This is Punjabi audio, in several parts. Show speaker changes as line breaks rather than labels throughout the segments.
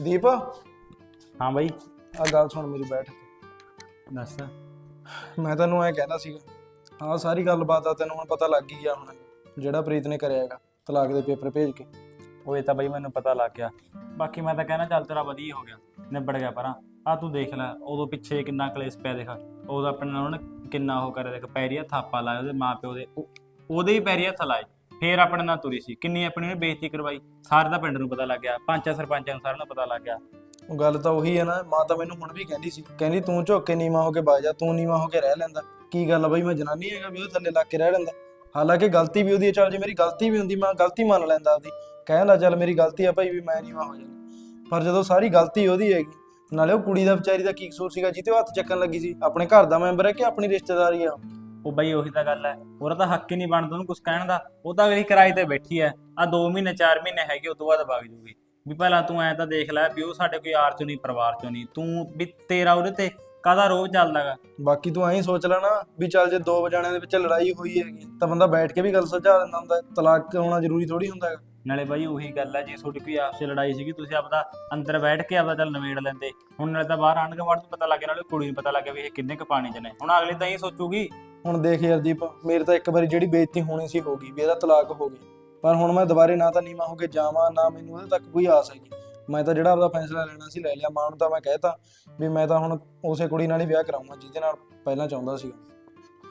ਦੀਪ?
ਹਾਂ ਬਾਈ।
ਆ ਗੱਲ ਸੁਣ ਮੇਰੀ ਬੈਠ।
ਦੱਸ।
ਮੈਂ ਤੈਨੂੰ ਐ ਕਹਿਣਾ ਸੀਗਾ ਹਾਂ ਸਾਰੀ ਗੱਲਬਾਤ ਆ ਤੈਨੂੰ ਹੁਣ ਪਤਾ ਲੱਗ ਹੀ ਗਿਆ ਹੁਣ ਜਿਹੜਾ ਪ੍ਰੀਤ ਨੇ ਕਰਿਆ ਹੈਗਾ ਤਲਾਕ ਦੇ ਪੇਪਰ ਭੇਜ ਕੇ।
ਉਹ ਇਹ ਤਾਂ ਬਾਈ ਮੈਨੂੰ ਪਤਾ ਲੱਗ ਗਿਆ। ਬਾਕੀ ਮੈਂ ਤਾਂ ਕਹਿਣਾ ਚੱਲ ਤੇਰਾ ਵਧੀਆ ਹੀ ਗਿਆ ਨਿਬੜ ਗਿਆ ਪਰਾਂ। ਆ ਤੂੰ ਦੇਖ ਲੈ ਉਦੋਂ ਪਿੱਛੇ ਕਿੰਨਾ ਕਲੇਸ਼ ਪਿਆ ਦੇਖ। ਉਦੋਂ ਆਪਣੇ ਨਾਲ ਉਹਨੇ ਕਿੰਨਾ ਉਹ ਕਰਿਆ ਦੇਖ ਪੈਰੀਆ ਥਾਪਾ ਲਾਇਆ ਉਹਦੇ ਮਾਪਿਓ ਦੇ ਉਹ- ਉਹਦੇ ਹੀ ਪੈਰੀਆ ਹੱਥ ਲਾਏ। ਫੇਰ ਆਪਣੇ ਨਾਲ ਤੁਰੀ ਸੀ। ਕਿੰਨੀ ਆਪਣੀ ਨੇ ਬੇਇੱਜ਼ਤੀ ਕਰਵਾਈ। ਸਾਰੇ ਦਾ ਪਿੰਡ ਨੂੰ ਪਤਾ ਲੱਗ ਗਿਆ। ਪੰਚਾਂ ਸਰਪੰਚਾਂ ਨੂੰ ਸਾਰਿਆਂ ਨੂੰ ਪਤਾ ਲੱਗ ਗਿਆ।
ਉਹ ਗੱਲ ਤਾਂ ਉਹੀ ਹੈ ਨਾ, ਮਾਂ ਤਾਂ ਮੈਨੂੰ ਹੁਣ ਵੀ ਕਹਿੰਦੀ ਸੀ। ਕਹਿੰਦੀ, ਤੂੰ ਝੁੱਕ ਨੀਵਾ ਹੋ ਕੇ ਬਾਜ ਜਾ, ਤੂੰ ਨੀਵਾ ਹੋ ਕੇ ਰਹਿ ਲੈਂਦਾ। ਕੀ ਗੱਲ ਆ ਬਈ, ਮੈਂ ਜਨਾਨੀ ਹੈਗਾ ਵੀ ਉਹ ਥੱਲੇ ਲੱਗ ਕੇ ਰਹਿ ਲੈਂਦਾ। ਹਾਲਾਂਕਿ ਗਲਤੀ ਵੀ ਉਹਦੀ ਹੈ, ਚੱਲ ਜੇ ਮੇਰੀ ਗਲਤੀ ਵੀ ਹੁੰਦੀ, ਮੈਂ ਗਲਤੀ ਮੰਨ ਲੈਂਦਾ ਆਪਦੀ। ਕਹਿੰਦਾ ਚੱਲ ਮੇਰੀ ਗਲਤੀ ਆ ਭਾਈ ਵੀ ਮੈਂ ਨੀਵਾ ਹੋ ਜਾਣਾ। ਪਰ ਜਦੋਂ ਸਾਰੀ ਗਲਤੀ ਉਹਦੀ ਹੈਗੀ, ਨਾਲੇ ਉਹ ਕੁੜੀ ਦਾ ਵਿਚਾਰੀ ਦਾ ਕੀ ਕਸੂਰ ਸੀਗਾ ਜਿੱਤੇ ਉਹ ਹੱਥ ਚੱਕਣ ਲੱਗੀ ਸੀ। ਆਪਣੇ ਘਰ ਦਾ ਮੈਂਬਰ ਹੈ ਕਿ ਆਪਣੀ ਰਿਸ਼ਤੇਦਾਰੀ ਆ
ਉਹ ਬਾਈ ਉਹੀ ਤਾਂ ਗੱਲ ਹੈ। ਉਹਦਾ ਤਾਂ ਹੱਕ ਹੀ ਨਹੀਂ ਬਣਦਾ ਉਹਨੂੰ ਕੁਝ ਕਹਿਣ ਦਾ। ਉਹ ਤਾਂ ਅਗਲੀ ਕਿਰਾਏ ਤੇ ਬੈਠੀ ਹੈ। ਆ 2 ਮਹੀਨੇ 4 ਮਹੀਨੇ ਹੈਗੇ ਉਸ ਤੋਂ ਬਾਅਦ ਵਗ ਜੂਗੀ। ਵੀ ਪਹਿਲਾਂ ਤੂੰ ਐ ਤਾਂ ਦੇਖ ਲੈ ਵੀ ਉਹ ਸਾਡੇ ਕੋਈ ਆਰ ਚੋਂ ਨਹੀਂ, ਪਰਿਵਾਰ ਚੋਂ ਨਹੀਂ। ਤੂੰ ਵੀ ਤੇਰਾ ਉਹਦੇ ਤੇ ਕਾਹਦਾ ਰੋਹ ਚੱਲਦਾਗਾ
ਬਾਕੀ ਤੂੰ ਐਂ ਸੋਚ ਲੈਣਾ ਵੀ ਚੱਲ ਜੇ ਦੋ ਵਜਾਣਿਆਂ ਦੇ ਵਿੱਚ ਲੜਾਈ ਹੋਈ ਹੈਗੀ ਤਾਂ ਬੰਦਾ ਬੈਠ ਕੇ ਵੀ ਗੱਲ ਸੁਲਝਾ ਦਿੰਦਾ ਹੁੰਦਾ। ਤਲਾਕ ਹੋਣਾ ਜ਼ਰੂਰੀ ਥੋੜੀ ਹੁੰਦਾ ਹੈਗਾ।
ਨਾਲੇ ਬਾਈ ਉਹੀ ਗੱਲ ਹੈ ਜੇ ਤੁਹਾਡੀ ਕੋਈ ਆਪਸ 'ਚ ਲੜਾਈ ਸੀਗੀ ਤੁਸੀਂ ਆਪਦਾ ਅੰਦਰ ਬੈਠ ਕੇ ਆਪਦਾ ਚੱਲ ਨਵੇੜ ਲੈਂਦੇ। ਹੁਣ ਨਾਲੇ ਤਾਂ ਬਾਹਰ ਆਣ ਕੇ ਵੜ ਨੂੰ ਪਤਾ ਲੱਗ ਗਿਆ ਨਾਲੇ ਕੁੜੀ ਨੂੰ ਪਤਾ ਲੱਗ ਗਿਆ ਵੀ ਇਹ ਕਿੰਨੇ ਕੁ ਪਾਣੀ 'ਚ ਨੇ। ਹੁਣ ਅਗਲੀ ਤਾਂ ਇਹ ਸੋਚੂਗੀ
ਹੁਣ ਦੇਖ ਯਾਰ ਦੀਪ ਮੇਰੇ ਤਾਂ ਇੱਕ ਵਾਰੀ ਜਿਹੜੀ ਬੇਇੱਜ਼ਤੀ ਹੋਣੀ ਸੀ ਹੋ ਗਈ ਵੀ ਇਹਦਾ ਤਲਾਕ ਹੋ ਗਿਆ। ਪਰ ਹੁਣ ਮੈਂ ਦੁਬਾਰੇ ਨਾ ਤਾਂ ਨੀਵਾਂ ਹੋ ਕੇ ਜਾਵਾਂ ਨਾ ਮੈਨੂੰ ਉਹਦੇ ਤੱਕ ਕੋਈ ਆਸ ਹੈਗੀ। ਮੈਂ ਤਾਂ ਜਿਹੜਾ ਆਪਦਾ ਫੈਸਲਾ ਲੈਣਾ ਸੀ ਲੈ ਲਿਆ। ਮਾਂ ਨੂੰ ਤਾਂ ਮੈਂ ਕਹਿਤਾ ਵੀ ਮੈਂ ਤਾਂ ਹੁਣ ਉਸੇ ਕੁੜੀ ਨਾਲ ਹੀ ਵਿਆਹ ਕਰਾਉਂਗਾ ਜਿਹਦੇ ਨਾਲ ਪਹਿਲਾਂ ਚਾਹੁੰਦਾ ਸੀ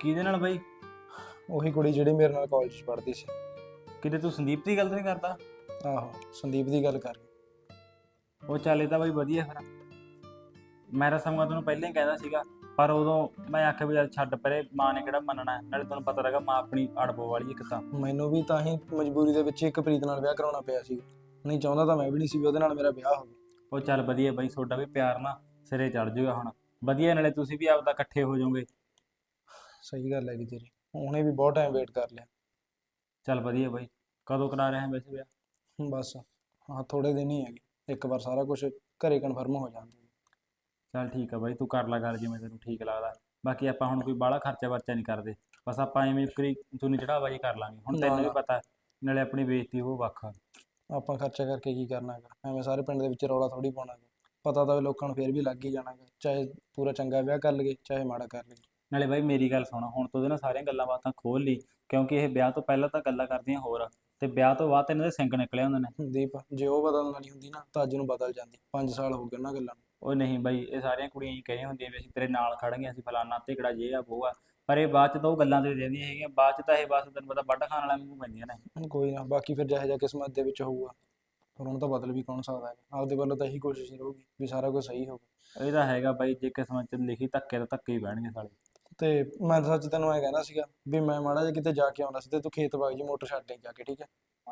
ਕਿਹਦੇ ਨਾਲ ਬਾਈ?
ਉਹੀ ਕੁੜੀ ਜਿਹੜੀ ਮੇਰੇ ਨਾਲ ਕਾਲਜ ਪੜ੍ਹਦੀ ਸੀ।
ਕਿਤੇ ਤੂੰ ਸੰਦੀਪ ਦੀ ਗੱਲ ਤਾਂ ਨਹੀਂ ਕਰਦਾ?
ਆਹੋ ਸੰਦੀਪ ਦੀ ਗੱਲ ਕਰ।
ਉਹ ਚੱਲ ਤਾਂ ਬਾਈ ਵਧੀਆ ਫਿਰ। ਮੈਂ ਤਾਂ ਸਮਾਂ ਤੈਨੂੰ ਪਹਿਲਾਂ ਹੀ ਕਹਿੰਦਾ ਸੀਗਾ ਪਰ ਉਦੋਂ ਮੈਂ ਆਖਿਆ ਵੀ ਚੱਲ ਛੱਡ ਪਰੇ ਮਾਂ ਨੇ ਕਿਹੜਾ ਮੰਨਣਾ ਹੈ। ਨਾਲੇ ਤੈਨੂੰ ਪਤਾ ਲੱਗਾ ਮਾਂ ਆਪਣੀ ਅੜਬੋ ਵਾਲੀ ਇੱਕ ਤਾਂ।
ਮੈਨੂੰ ਵੀ ਤਾਂ ਹੀ ਮਜਬੂਰੀ ਦੇ ਵਿੱਚ ਇੱਕ ਪ੍ਰੀਤ ਨਾਲ ਵਿਆਹ ਕਰਾਉਣਾ ਪਿਆ ਸੀ। ਨਹੀਂ ਚਾਹੁੰਦਾ ਤਾਂ ਮੈਂ ਵੀ ਨਹੀਂ ਸੀ ਵੀ ਉਹਦੇ ਨਾਲ ਮੇਰਾ ਵਿਆਹ ਹੋਵੇ।
ਉਹ ਚੱਲ ਵਧੀਆ ਬਾਈ ਤੁਹਾਡਾ ਵੀ ਪਿਆਰ ਨਾ ਸਿਰੇ ਚੜ ਜਾਊਗਾ ਹੁਣ। ਵਧੀਆ ਨਾਲੇ ਤੁਸੀਂ ਵੀ ਆਪਦਾ ਇਕੱਠੇ ਹੋ ਜਾਓਗੇ।
ਸਹੀ ਗੱਲ ਹੈਗੀ ਤੇਰੀ। ਉਹਨੇ ਵੀ ਬਹੁਤ ਟਾਈਮ ਵੇਟ ਕਰ ਲਿਆ।
ਚੱਲ ਵਧੀਆ ਬਾਈ ਕਦੋਂ ਕਰਾ ਰਹੇ ਵੈਸੇ ਵਿਆਹ?
ਬਸ ਹਾਂ ਥੋੜੇ ਦਿਨ ਹੀ ਹੈਗੇ ਇੱਕ ਵਾਰ ਸਾਰਾ ਕੁਝ ਘਰੇ ਕਨਫਰਮ ਹੋ ਜਾਂਦਾ
ਚੱਲ ਠੀਕ ਆ ਬਾਈ ਤੂੰ ਕਰ ਲਾ ਗੱਲ ਜਿਵੇਂ ਤੈਨੂੰ ਠੀਕ ਲੱਗਦਾ। ਬਾਕੀ ਆਪਾਂ ਹੁਣ ਕੋਈ ਬਾਹਲਾ ਖਰਚਾ ਵਰਚਾ ਨਹੀਂ ਕਰਦੇ ਬਸ ਆਪਾਂ ਐਵੇਂ ਕਰੀ ਤੂੰ ਚੜਾਵਾ ਜੀ ਕਰ ਲਾਂਗੇ। ਹੁਣ ਤੈਨੂੰ ਵੀ। ਪਤਾ ਨਾਲੇ ਆਪਣੀ ਬੇਇੱਜ਼ਤੀ ਉਹ ਵੱਖ ਆ।
ਆਪਾਂ ਖਰਚਾ ਕਰਕੇ ਕੀ ਕਰਨਾ ਹੈਗਾ ਐਵੇਂ ਸਾਰੇ ਪਿੰਡ ਦੇ ਵਿੱਚ ਰੌਲਾ ਥੋੜੀ ਪਾਉਣਾ ਹੈਗਾ। ਪਤਾ ਤਾਂ ਲੋਕਾਂ ਨੂੰ ਫੇਰ ਵੀ ਲੱਗ ਹੀ ਜਾਣਾ ਹੈਗਾ ਚਾਹੇ ਪੂਰਾ ਚੰਗਾ ਵਿਆਹ ਕਰ ਲਈਏ ਚਾਹੇ ਮਾੜਾ ਕਰ ਲਈਏ।
ਨਾਲੇ ਬਾਈ ਮੇਰੀ ਗੱਲ ਸੁਣ ਹੁਣ ਤੂੰ ਉਹਦੇ ਨਾਲ ਸਾਰੀਆਂ ਗੱਲਾਂ ਬਾਤਾਂ ਖੋਲ ਲਈ ਕਿਉਂਕਿ ਇਹ ਵਿਆਹ ਤੋਂ ਪਹਿਲਾਂ ਤਾਂ ਗੱਲਾਂ ਕਰਦੀਆਂ ਹੋਰ ਤੇ ਵਿਆਹ ਤੋਂ ਬਾਅਦ ਤਾਂ ਇਹਨਾਂ ਦੇ ਸਿੰਗ ਨਿਕਲੇ ਹੁੰਦੇ ਨੇ।
ਦੀਪ ਜੇ ਉਹ ਬਦਲਣ ਵਾਲੀ ਹੁੰਦੀ ਨਾ ਤਾਂ ਅੱਜ ਨੂੰ ਬਦਲ ਜਾਂਦੀ। 5 ਸਾਲ ਹੋ ਗਏ ਉਹਨਾਂ ਗੱਲਾਂ ਨੂੰ।
ਉਹ ਨਹੀਂ ਬਾਈ ਇਹ ਸਾਰੀਆਂ ਕੁੜੀਆਂ ਹੀ ਕਹੀਆਂ ਹੁੰਦੀਆਂ ਵੀ ਅਸੀਂ ਤੇਰੇ ਨਾਲ ਖੜਾਂਗੇ ਅਸੀਂ ਫਲਾਨਾ ਧਿਕੜਾ ਜੇ ਆ ਉਹ ਆ। ਪਰ ਇਹ ਬਾਅਦ ਚ ਤਾਂ ਉਹ ਗੱਲਾਂ ਤੇ ਰਹਿੰਦੀਆਂ ਹੈਗੀਆਂ ਬਾਅਦ ਚ ਤਾਂ ਇਹ ਬਸ ਤੈਨੂੰ ਪਤਾ ਵੱਢ ਖਾਣ ਵਾਲਿਆਂ ਨੂੰ ਪੈਂਦੀਆਂ ਨੇ।
ਕੋਈ ਨਾ ਬਾਕੀ ਫਿਰ ਜਿਹੋ ਜਿਹਾ ਕਿਸਮਤ ਦੇ ਵਿੱਚ ਹੋਊਗਾ ਫਿਰ ਉਹਨੂੰ ਤਾਂ ਬਦਲ ਵੀ ਕੌਣ ਸਕਦਾ ਹੈ ਆਪਦੇ ਵੱਲੋਂ ਤਾਂ ਇਹੀ ਕੋਸ਼ਿਸ਼ ਰਹੂਗੀ ਵੀ ਸਾਰਾ ਕੁਝ ਸਹੀ ਹੋਵੇ।
ਇਹ ਤਾਂ ਹੈਗਾ ਬਾਈ ਜੇ ਕਿਸਮਤ ਚ ਲਿਖੀ ਧੱਕੇ ਤਾਂ ਧੱਕੇ ਹੀ ਬਹਿਣਗੇ ਸਾਲੇ।
ਤੇ ਮੈਂ ਤਾਂ ਸੱਚ ਤੈਨੂੰ ਐ ਕਹਿਣਾ ਸੀਗਾ ਵੀ ਮੈਂ ਮਾੜਾ ਜਿਹਾ ਕਿਤੇ ਜਾ ਕੇ ਆਉਣਾ ਸੀ ਤੇ ਤੂੰ ਖੇਤ ਬਾਗ ਜੀ ਮੋਟਰ ਛੱਡ ਦੇ ਜਾ ਕੇ ਠੀਕ ਹੈ?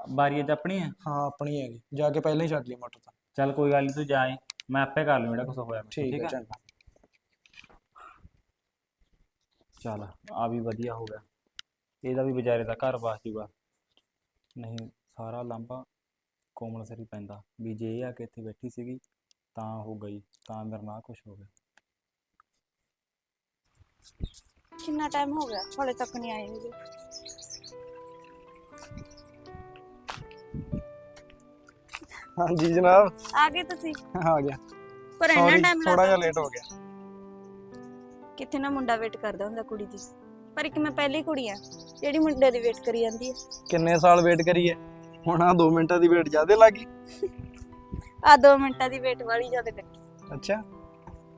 ਬਾਰੀ ਚ ਆਪਣੀ ਹੈ
ਹਾਂ ਆਪਣੀ ਹੈਗੀ। ਜਾ ਕੇ ਪਹਿਲਾਂ ਹੀ ਛੱਡ ਲਈ ਮੋਟਰ ਤਾਂ।
ਚੱਲ ਕੋਈ ਗੱਲ ਨਹੀਂ ਤੂੰ ਜਾਏ ਮੈਂ ਆਪੇ ਕਰ ਲੂ ਜਿਹੜਾ ਕੁਝ ਹੋਇਆ ਤੋਂ,
ਠੀਕ ਹੈ ਚੰਗਾ।
ਚੱਲ ਆ ਵੀ ਵਧੀਆ ਹੋ ਗਿਆ। ਇਹਦਾ ਵੀ ਵਿਚਾਰੇ ਦਾ ਘਰ ਵਸ ਜੂਗਾ। ਨਹੀਂ ਸਾਰਾ ਲਾਂਭਾ ਕੋਮਲ ਸਰੀ ਪੈਂਦਾ। ਵੀ ਜੇ ਇਹ ਆ ਕੇ ਇੱਥੇ ਬੈਠੀ ਸੀਗੀ ਤਾਂ ਹੋ ਗਈ ਤਾਂ ਮੇਰੇ ਨਾਲ ਕੁਝ ਹੋ ਗਿਆ।
ਕਿੰਨਾ ਟਾਈਮ ਹੋ ਗਿਆ? ਹਾਲੇ ਤੱਕ ਨਹੀਂ ਆਏ ਹੈਗੇ।
ਹਾਂਜੀ ਜਨਾਬ।
ਆ ਗਏ ਤੁਸੀਂ?
ਆ ਗਿਆ।
ਪਰ ਇੰਨਾ ਟਾਈਮ
ਥੋੜਾ ਜਿਹਾ
ਲੱਗਦਾ
ਲੇਟ ਹੋ ਗਿਆ।
ਕਿੱਥੇ ਨਾ ਮੁੰਡਾ ਵੇਟ ਕਰਦਾ ਹੁੰਦਾ ਕੁੜੀ ਦੀ। ਪਰ ਇੱਕ ਮੈਂ ਪਹਿਲੀ ਕੁੜੀ ਆ ਜਿਹੜੀ ਮੁੰਡੇ ਦੀ ਵੇਟ ਕਰੀ ਜਾਂਦੀ ਹੈ
ਕਿੰਨੇ ਸਾਲ ਵੇਟ ਕਰੀਏ ਹੁਣ ਆ 2 ਮਿੰਟਾਂ ਦੀ ਵੇਟ ਜ਼ਿਆਦੇ ਲੱਗ
ਆ 2 ਮਿੰਟਾਂ ਦੀ ਵੇਟ ਵਾਲੀ ਜ਼ਿਆਦਾ ਕੱਟੀ।
ਅੱਛਾ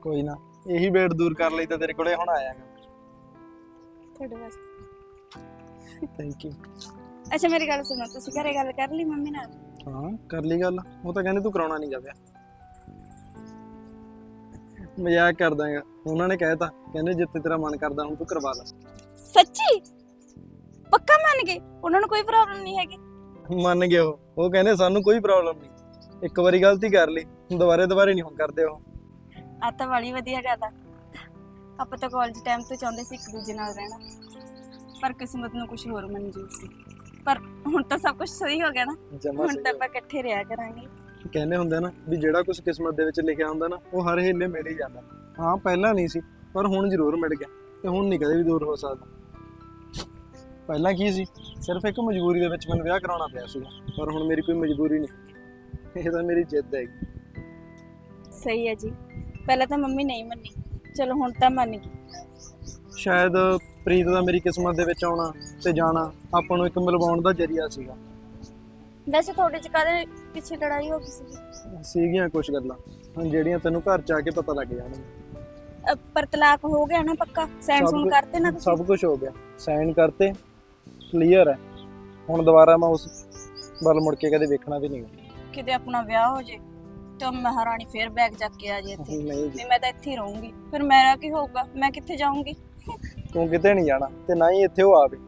ਕੋਈ ਨਾ। ਇਹੀ ਵੇਟ ਦੂਰ ਕਰ ਲਈ ਤਾਂ ਤੇਰੇ ਕੋਲੇ ਹੁਣ ਆਇਆ
ਤੁਹਾਡੇ ਵਾਸਤੇ।
ਥੈਂਕ ਯੂ
ਅੱਛਾ ਮੇਰੀ ਗੱਲ ਸੁਣੋ ਤੁਸੀਂ ਘਰੇ ਗੱਲ ਕਰ ਲਈ ਮੰਮੀ ਨਾਲ?
ਹਾਂ ਕਰ ਲਈ ਗੱਲ। ਉਹ ਤਾਂ ਕਹਿੰਦੇ ਤੂੰ ਕਰਾਉਣਾ ਨਹੀਂ ਜਾਵੇ ਮਜ਼ਾਕ ਕਰਦਾਂਗਾ ਉਹਨਾਂ ਨੇ ਕਹਿਤਾ ਕਹਿੰਦੇ ਜਿੱਥੇ ਤੇਰਾ ਮਨ ਕਰਦਾ ਹੁਣ ਤੂੰ ਕਰਵਾ ਲੈ।
ਸੱਚੀ? ਪੱਕਾ ਮੰਨ ਗਏ? ਉਹਨਾਂ ਨੂੰ ਕੋਈ ਪ੍ਰੋਬਲਮ ਨਹੀਂ ਹੈਗੀ।
ਮੰਨ ਗਏ ਉਹ। ਉਹ ਕਹਿੰਦੇ ਸਾਨੂੰ ਕੋਈ ਪ੍ਰੋਬਲਮ ਨਹੀਂ ਇੱਕ ਵਾਰੀ ਗਲਤੀ ਕਰ ਲਈ। ਦੁਬਾਰੇ ਦੁਬਾਰੇ ਨਹੀਂ ਹੁਣ ਕਰਦੇ ਉਹ।
ਆ ਤਾਂ ਵਾਲੀ ਵਧੀਆ ਗੱਲ ਆ। ਆਪਾਂ ਤਾਂ ਕਾਲਜ ਟਾਈਮ ਤੋਂ ਚਾਹੁੰਦੇ ਸੀ ਇੱਕ ਦੂਜੇ ਨਾਲ ਰਹਿਣਾ। ਪਰ ਕਿਸਮਤ ਨੂੰ ਕੁਝ ਹੋਰ ਮਨਜ਼ੂਰ ਸੀ। ਪਰ ਹੁਣ ਤਾਂ ਸਭ ਕੁਝ ਸਹੀ ਹੋ ਗਿਆ ਨਾ।
ਜਮਾ
ਹੁਣ ਤਾਂ ਆਪਾਂ ਇਕੱਠੇ ਰਿਹਾ ਕਰਾਂਗੇ।
ਕਹਿੰਦੇ ਹੁੰਦੇ ਨਾ ਵੀ ਜਿਹੜਾ ਕੁਝ ਕਿਸਮਤ ਦੇ ਵਿੱਚ ਲਿਖਿਆ ਹੁੰਦਾ ਨਾ ਉਹ ਹਰ ਹੀਲੇ ਮਿਲ ਹੀ ਜਾਂਦਾ। ਹਾਂ ਪਹਿਲਾਂ ਨਹੀਂ ਸੀ ਪਰ ਹੁਣ ਜ਼ਰੂਰ ਮਿਲ ਗਿਆ ਤੇ ਹੁਣ ਨਹੀਂ ਕਦੇ ਵੀ ਦੂਰ ਹੋ ਸਕਦਾ। ਪਹਿਲਾਂ ਕੀ ਸੀ? ਸਿਰਫ ਇੱਕ ਮਜਬੂਰੀ ਦੇ ਵਿੱਚ ਮੈਨੂੰ ਵਿਆਹ ਕਰਾਉਣਾ ਪਿਆ ਸੀਗਾ ਪਰ ਹੁਣ ਮੇਰੀ ਕੋਈ ਮਜਬੂਰੀ ਨਹੀਂ। ਇਹ ਤਾਂ ਮੇਰੀ ਜਿੱਦ ਹੈ
ਸਹੀ ਹੈ ਜੀ। ਪਹਿਲਾਂ ਤਾਂ ਮੰਮੀ ਨਹੀਂ ਮੰਨੀ। ਚਲੋ ਹੁਣ ਤਾਂ ਮੰਨ ਗਈ।
ਸ਼ਾਇਦ ਪ੍ਰੀਤ ਦਾ ਮੇਰੀ ਕਿਸਮਤ ਦੇ ਵਿੱਚ ਆਉਣਾ ਤੇ ਜਾਣਾ ਆਪਾਂ ਨੂੰ ਇੱਕ ਮਿਲਵਾਉਣ ਦਾ ਜ਼ਰੀਆ ਸੀਗਾ।
ਵੈਸੇ ਤੁਹਾਡੇ ਚ ਕਾਹਦੇ ਪਿੱਛੇ ਲੜਾਈ ਹੋ ਗਈ ਸੀ
ਸੀਗੀਆਂ ਕੁਝ ਗੱਲਾਂ। ਹੁਣ ਜਿਹੜੀਆਂ ਤੈਨੂੰ ਘਰ ਚ ਆ ਕੇ ਪਤਾ ਲੱਗ ਜਾਣਗੀਆਂ।
ਪਰ ਤਲਾਕ ਹੋ ਗਿਆ ਨਾ ਪੱਕਾ? ਸੈਂਡ ਸੂਨ
ਕੁਛ-
ਕਰਤੇ ਨਾ ਤੁਸੀਂ?
ਸਭ ਕੁਝ ਹੋ ਗਿਆ। ਸਾਈਨ ਕਰਤੇ। ਕਲੀਅਰ ਹੈ। ਹੁਣ ਦੁਬਾਰਾ ਮੈਂ ਉਸ ਵੱਲ ਮੁੜ ਕੇ ਕਦੇ ਵੇਖਣਾ ਵੀ ਨਹੀਂ।
ਕਿਤੇ ਆਪਣਾ ਵਿਆਹ ਹੋ ਜੇ। ਤੇ ਉਹ ਮਹਾਰਾਣੀ ਫੇਰ ਬੈਗ ਚੱਕ ਕੇ ਆ ਜੇ ਇੱਥੇ।
ਨਹੀਂ
ਵੀ ਮੈਂ ਤਾਂ ਇੱਥੇ ਹੀ ਰਹੂੰਗੀ। ਫਿਰ ਮੇਰਾ ਕੀ ਹੋਊਗਾ? ਮੈਂ ਕਿੱਥੇ ਜਾਊਂਗੀ?
ਤੂੰ ਕਿਤੇ ਨਹੀਂ ਜਾਣਾ ਤੇ ਨਾ ਹੀ ਇੱਥੇ ਉਹ ਆਵੇ।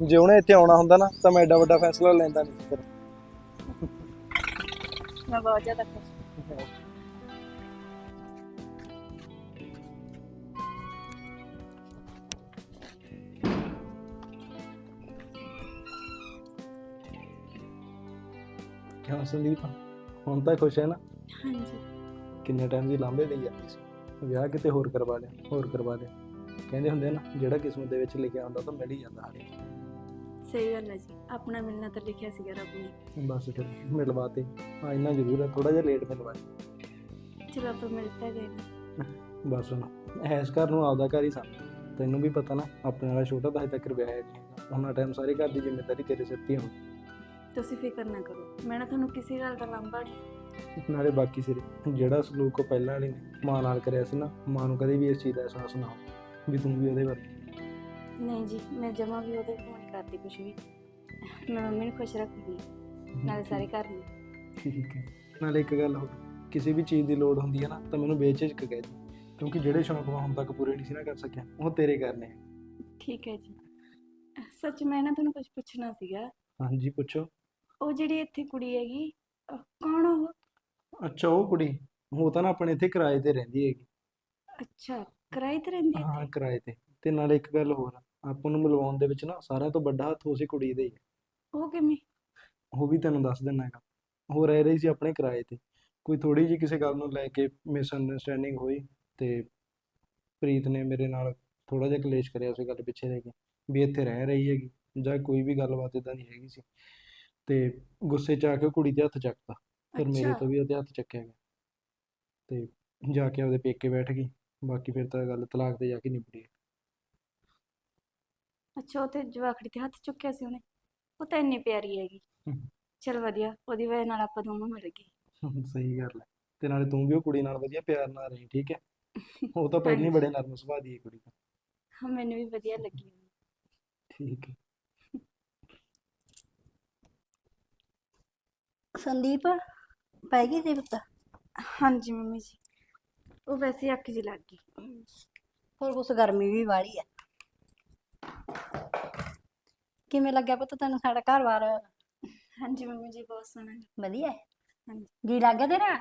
ਜੇ ਉਹਨੇ ਇੱਥੇ ਆਉਣਾ ਹੁੰਦਾ ਨਾ ਤਾਂ ਮੈਂ ਐਡਾ ਵੱਡਾ ਫੈਸਲਾ ਲੈਂਦਾ ਨਹੀਂ ਫਿਰ।
ਮੈਂ ਬਹੁਤ ਜ਼ਿਆਦਾ ਖੁਸ਼
ਕਿਉਂ ਸੰਦੀਪ? ਹੁਣ ਤਾਂ ਖੁਸ਼ ਹੈ ਨਾ?
ਹਾਂਜੀ।
ਕਿੰਨੇ ਟਾਈਮ ਦੀ ਲਾਂਭੇ ਲਈ ਜਾਂਦੀ ਸੀ? ਵਿਆਹ ਕਿਤੇ ਹੋਰ ਕਰਵਾ ਲਿਆ ਹੋਰ ਕਰਵਾ ਲਿਆ। ਕਹਿੰਦੇ ਹੁੰਦੇ ਆ ਨਾ ਜਿਹੜਾ ਕਿਸਮਤ ਦੇ ਵਿੱਚ ਲਿਖਿਆ ਹੁੰਦਾ ਤਾਂ ਮਿਲ ਹੀ ਜਾਂਦਾ ਹਰੇ
ਸਹੀ ਗੱਲ ਹੈ ਜੀ। ਆਪਣਾ ਮਿਲਣਾ ਤਾਂ ਲਿਖਿਆ ਸੀਗਾ ਰੱਬ ਨੇ।
ਬਸ ਫਿਰ ਮਿਲਵਾਤੇ। ਹਾਂ ਇੰਨਾ ਜ਼ਰੂਰ ਹੈ ਥੋੜਾ ਜਿਹਾ ਲੇਟ ਮਿਲਵਾਏ।
ਚਲੋ ਆਪਾਂ ਮਿਲ ਤਾਂ ਗਏ ਨਾ।
ਬਸ ਹੁਣ ਐਸ ਘਰ ਨੂੰ ਆਪਦਾ ਘਰ ਹੀ ਸਮਝ ਤੈਨੂੰ ਵੀ ਪਤਾ ਨਾ ਆਪਣੇ ਵਾਲਾ ਛੋਟਾ ਤਾਂ ਹਜੇ ਤੱਕ ਵਿਆਹਿਆ ਨਹੀਂ ਹੈਗਾ। ਉਹਨਾਂ ਟਾਈਮ ਸਾਰੇ ਘਰ ਦੀ ਜ਼ਿੰਮੇਵਾਰੀ ਤੇਰੇ ਸਿਰ ਤੇ ਹੀ ਹੋਣੀ।
ਤੁਸੀਂ ਫਿਕਰ ਨਾ ਕਰੋ ਮੈਂ ਨਾ ਤੁਹਾਨੂੰ ਕਿਸੇ ਗੱਲ ਦਾ ਲੰਬਾ ਨਹੀਂ
ਨਾਲੇ ਬਾਕੀ ਸਿਰੇ ਜਿਹੜਾ ਸਲੂਕ ਉਹ ਪਹਿਲਾਂ ਵਾਲੀ ਮਾਂ ਨਾਲ ਕਰਿਆ ਸੀ ਨਾ ਮਾਂ ਨੂੰ ਕਦੇ ਵੀ ਇਸ ਚੀਜ਼ ਦਾ ਅਹਿਸਾਸ ਨਾ ਹੋ ਵੀ ਤੂੰ ਵੀ ਉਹਦੇ ਵਰਗੀ।
ਨਹੀਂ ਜੀ ਮੈਂ ਜਮਾ ਵੀ ਉਹਦੇ ਕੋਲ ਨਹੀਂ ਕਰਦੀ ਕੁਝ ਵੀ। ਮੈਂ ਮੰਮੀ ਨੂੰ ਖੁਸ਼ ਰੱਖੂਗੀ ਨਾਲੇ ਸਾਰੇ ਘਰ ਨੂੰ।
ਠੀਕ ਹੈ। ਨਾਲੇ ਇੱਕ ਗੱਲ ਹੋਰ ਕਿਸੇ ਵੀ ਚੀਜ਼ ਦੀ ਲੋੜ ਹੁੰਦੀ ਹੈ ਨਾ ਤਾਂ ਮੈਨੂੰ ਬੇਝਿਜਕ ਕਹਿ ਦੇ ਕਿਉਂਕਿ ਜਿਹੜੇ ਸ਼ੌਂਕ ਮੈਂ ਹੁਣ ਤੱਕ ਪੂਰੇ ਨਹੀਂ ਸੀ ਨਾ ਕਰ ਸਕਿਆ ਉਹ ਤੇਰੇ ਕਰਨੇ ਆ।
ਠੀਕ ਹੈ ਜੀ। ਸੱਚ ਮੈਂ ਨਾ ਤੁਹਾਨੂੰ ਕੁਝ ਪੁੱਛਣਾ ਸੀਗਾ।
ਹਾਂਜੀ ਪੁੱਛੋ।
ਉਹ ਜਿਹੜੀ ਇੱਥੇ ਕੁੜੀ ਹੈਗੀ ਅਹ ਕੌਣ ਆ ਉਹ?
ਅੱਛਾ ਉਹ ਕੁੜੀ ਉਹ ਤਾਂ ਨਾ ਆਪਣੇ ਇੱਥੇ ਕਿਰਾਏ ਤੇ ਰਹਿੰਦੀ ਹੈਗੀ।
ਅੱਛਾ ਕਿਰਾਏ ਤੇ ਰਹਿੰਦੀ ਹੈ
ਹਾਂ ਕਿਰਾਏ ਤੇ। ਤੇ ਨਾਲੇ ਇੱਕ ਗੱਲ ਹੋਰ ਆ, ਆਪਾਂ ਨੂੰ ਮਿਲਵਾਉਣ ਦੇ ਵਿੱਚ ਨਾ ਸਾਰਿਆਂ ਤੋਂ ਵੱਡਾ ਹੱਥ ਉਸੇ ਕੁੜੀ ਦਾ ਹੀ ਹੈ।
ਉਹ ਕਿਵੇਂ?
ਉਹ ਵੀ ਤੈਨੂੰ ਦੱਸ ਦਿੰਨਾ ਹੈਗਾ। ਉਹ ਰਹਿ ਰਹੀ ਸੀ ਆਪਣੇ ਕਿਰਾਏ ਤੇ। ਕੋਈ ਥੋੜੀ ਜਿਹੀ ਕਿਸੇ ਗੱਲ ਨੂੰ ਲੈ ਕੇ ਮਿਸਅੰਡਰਸਟੈਂਡਿੰਗ ਹੋਈ ਤੇ ਪ੍ਰੀਤ ਨੇ ਮੇਰੇ ਨਾਲ ਥੋੜਾ ਜਿਹਾ ਕਲੇਸ਼ ਕਰਿਆ ਉਸ ਗੱਲ ਪਿੱਛੇ ਰਹਿ ਕੇ ਵੀ ਇੱਥੇ ਰਹਿ ਰਹੀ ਹੈਗੀ ਜਾਂ ਕੋਈ ਵੀ ਗੱਲਬਾਤ ਇਦਾਂ ਦੀ ਹੈਗੀ ਸੀ। ਤੇ ਗੁੱਸੇ 'ਚ ਆ ਕੇ ਉਹ ਕੁੜੀ ਦੇ ਹੱਥ ਚੱਕਤਾ। ਫਿਰ ਮੇਰੇ
ਅੱਛਾ।
ਤੋਂ ਵੀ ਉਹਦੇ ਹੱਥ ਚੱਕਿਆ ਗਿਆ ਤੇ ਜਾ ਕੇ ਉਹਦੇ ਪੇਕੇ ਬੈਠ ਗਈ ਬਾਕੀ ਫਿਰ ਤਾਂ ਗੱਲ ਤਲਾਕ ਤੇ ਜਾ ਕੇ ਨਿਬੜੀ।
ਅੱਛਾ ਉਹ ਤੇ ਜਵਾਖੜੀ ਤੇ ਹੱਥ ਚੁੱਕਿਆ ਸੀ ਉਹਨੇ। ਉਹ ਤਾਂ ਇੰਨੀ ਪਿਆਰੀ ਹੈਗੀ।
ਹਮ।
ਚਲ ਵਧੀਆ ਉਹਦੀ ਵਜ੍ਹਾ ਨਾਲ ਆਪਾਂ ਦੋਨੋਂ ਮਿਲ ਗਏ।
ਸਹੀ ਗੱਲ ਹੈ। ਤੇ ਨਾਲੇ ਤੂੰ ਵੀ ਉਹ ਕੁੜੀ ਨਾਲ ਵਧੀਆ ਪਿਆਰ ਨਾਲ ਰਹੀ ਠੀਕ ਹੈ? ਉਹ ਤਾਂ ਪਹਿਲਾਂ ਹੀ
ਹਾਂਜੀ।
ਬੜੇ ਨਰਮ ਸੁਭਾਅ ਦੀ ਹੈ ਕੁੜੀ ਤਾਂ।
ਹਾਂ ਮੈਨੂੰ ਵੀ ਵਧੀਆ ਲੱਗੀ
ਠੀਕ ਹੈ।
ਸੰਦੀਪ? ਪੈ ਗਈ ਤੇ ਪੁੱਤ?
ਹਾਂਜੀ ਮੰਮੀ ਜੀ। ਉਹ ਵੈਸੇ ਅੱਖ ਜੀ ਲੱਗ ਗਈ।
ਹੋਰ ਕੁਛ ਗਰਮੀ ਵੀ ਵਾਲੀ ਆ। ਕਿਵੇਂ ਲੱਗਿਆ ਪੁੱਤ ਤੈਨੂੰ ਸਾਡਾ ਘਰ-ਬਾਰ
ਹਾਂਜੀ ਮੰਮੀ ਜੀ ਬਹੁਤ ਸੋਹਣਾ ਹੈ।
ਵਧੀਆ। ਹੈ
ਹਾਂਜੀ।
ਜੀ ਲੱਗ ਗਿਆ ਤੇਰਾ?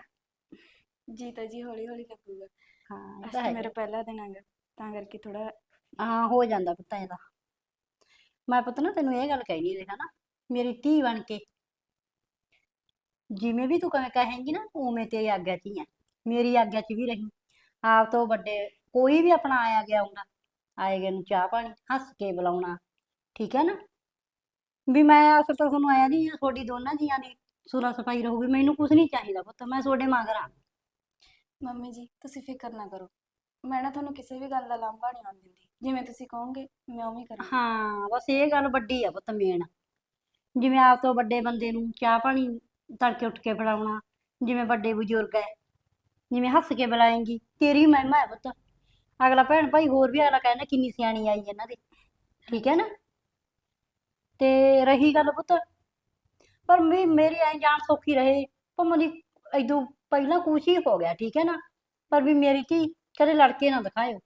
ਜੀ ਤਾਂ ਜੀ ਹੌਲੀ ਹੌਲੀ ਲੱਗੂਗਾ।
ਹਾਂ ਇਹ
ਅੱਜ
ਤਾਂ
ਤਾਂ
ਹੈ।
ਮੇਰਾ ਪਹਿਲਾ ਦਿਨ ਹੈਗਾ ਤਾਂ ਕਰਕੇ ਥੋੜਾ
ਹਾਂ ਹੋ ਜਾਂਦਾ ਪੁੱਤ ਇਹਦਾ ਮੈਂ ਪੁੱਤ ਨਾ ਤੈਨੂੰ ਇਹ ਗੱਲ ਕਹਿਣੀ ਦੇਖਾ ਨਾ ਮੇਰੀ ਧੀ ਬਣ ਕੇ। ਜਿਵੇਂ ਵੀ ਤੂੰ ਕਹੇ ਕਹੇਂਗੀ ਨਾ ਉਵੇਂ ਤੇਰੀ ਆਗਿਆ 'ਚ ਹੀ ਆ। ਮੇਰੀ ਆਗਿਆ 'ਚ ਵੀ ਰਹੀ। ਆਪ ਤੋਂ ਵੱਡੇ ਕੋਈ ਵੀ ਆਪਣਾ ਆਇਆ ਗਿਆ ਆਉਂਦਾ ਆਏ ਗਏ ਨੂੰ ਚਾਹ ਪਾਣੀ ਹੱਸ ਕੇ ਬੁਲਾਉਣਾ ਠੀਕ ਹੈ ਨਾ? ਵੀ ਮੈਂ ਅਸਲ ਤਾਂ ਤੁਹਾਨੂੰ ਆਇਆ ਨਹੀਂ ਤੁਹਾਡੀ ਦੋਨਾਂ ਜੀਆਂ ਦੀ ਸੁਲਾ ਸਫ਼ਾਈ ਰਹੂਗੀ ਮੈਨੂੰ ਕੁਝ ਨਹੀਂ ਚਾਹੀਦਾ ਪੁੱਤ ਮੈਂ ਤੁਹਾਡੇ ਮਗਰ ਆ।
ਮੰਮੀ ਜੀ ਤੁਸੀਂ ਫਿਕਰ ਨਾ ਕਰੋ। ਮੈਂ ਨਾ ਤੁਹਾਨੂੰ ਕਿਸੇ ਵੀ ਗੱਲ ਦਾ ਲਾਂਭਾ ਨਹੀਂ ਆਉਣ ਦਿੰਦੀ। ਜਿਵੇਂ ਤੁਸੀਂ ਕਹੋਗੇ ਮੈਂ ਉਵੇਂ ਹੀ ਕਰਾਂਗੀ।
ਹਾਂ ਬਸ ਇਹ ਗੱਲ ਵੱਡੀ ਆ ਪੁੱਤ ਮੇਨ। ਜਿਵੇਂ ਆਪ ਤੋਂ ਵੱਡੇ ਬੰਦੇ ਨੂੰ ਚਾਹ ਪਾਣੀ ਤੜਕੇ ਉੱਠ ਕੇ ਪਿਲਾਉਣਾ ਜਿਵੇਂ ਵੱਡੇ ਬਜ਼ੁਰਗ ਹੈ ਜਿਵੇਂ ਹੱਸ ਕੇ ਬੁਲਾਏਂਗੀ, ਤੇਰੀ ਮਹਿਮਾ ਹੈ ਪੁੱਤ। ਅਗਲਾ ਭੈਣ ਭਾਈ ਹੋਰ ਵੀ ਅਗਲਾ ਕਹਿੰਦਾ ਕਿੰਨੀ ਸਿਆਣੀ ਆਈ ਇਹਨਾਂ ਦੀ, ਠੀਕ ਹੈ ਨਾ? ਤੇ ਰਹੀ ਗੱਲ ਪੁੱਤ, ਪਰ ਮੇਰੀ ਐਂ ਜਾਨ ਸੌਖੀ ਰਹੇ ਭਾਵੇਂ ਦੀ ਇਦੋਂ ਪਹਿਲਾਂ ਕੁਛ ਹੀ ਹੋ ਗਿਆ, ਠੀਕ ਹੈ ਨਾ? ਪਰ ਵੀ ਮੇਰੀ ਧੀ ਕਦੇ ਲੜਕੇ ਨਾ ਦਿਖਾਇਓ।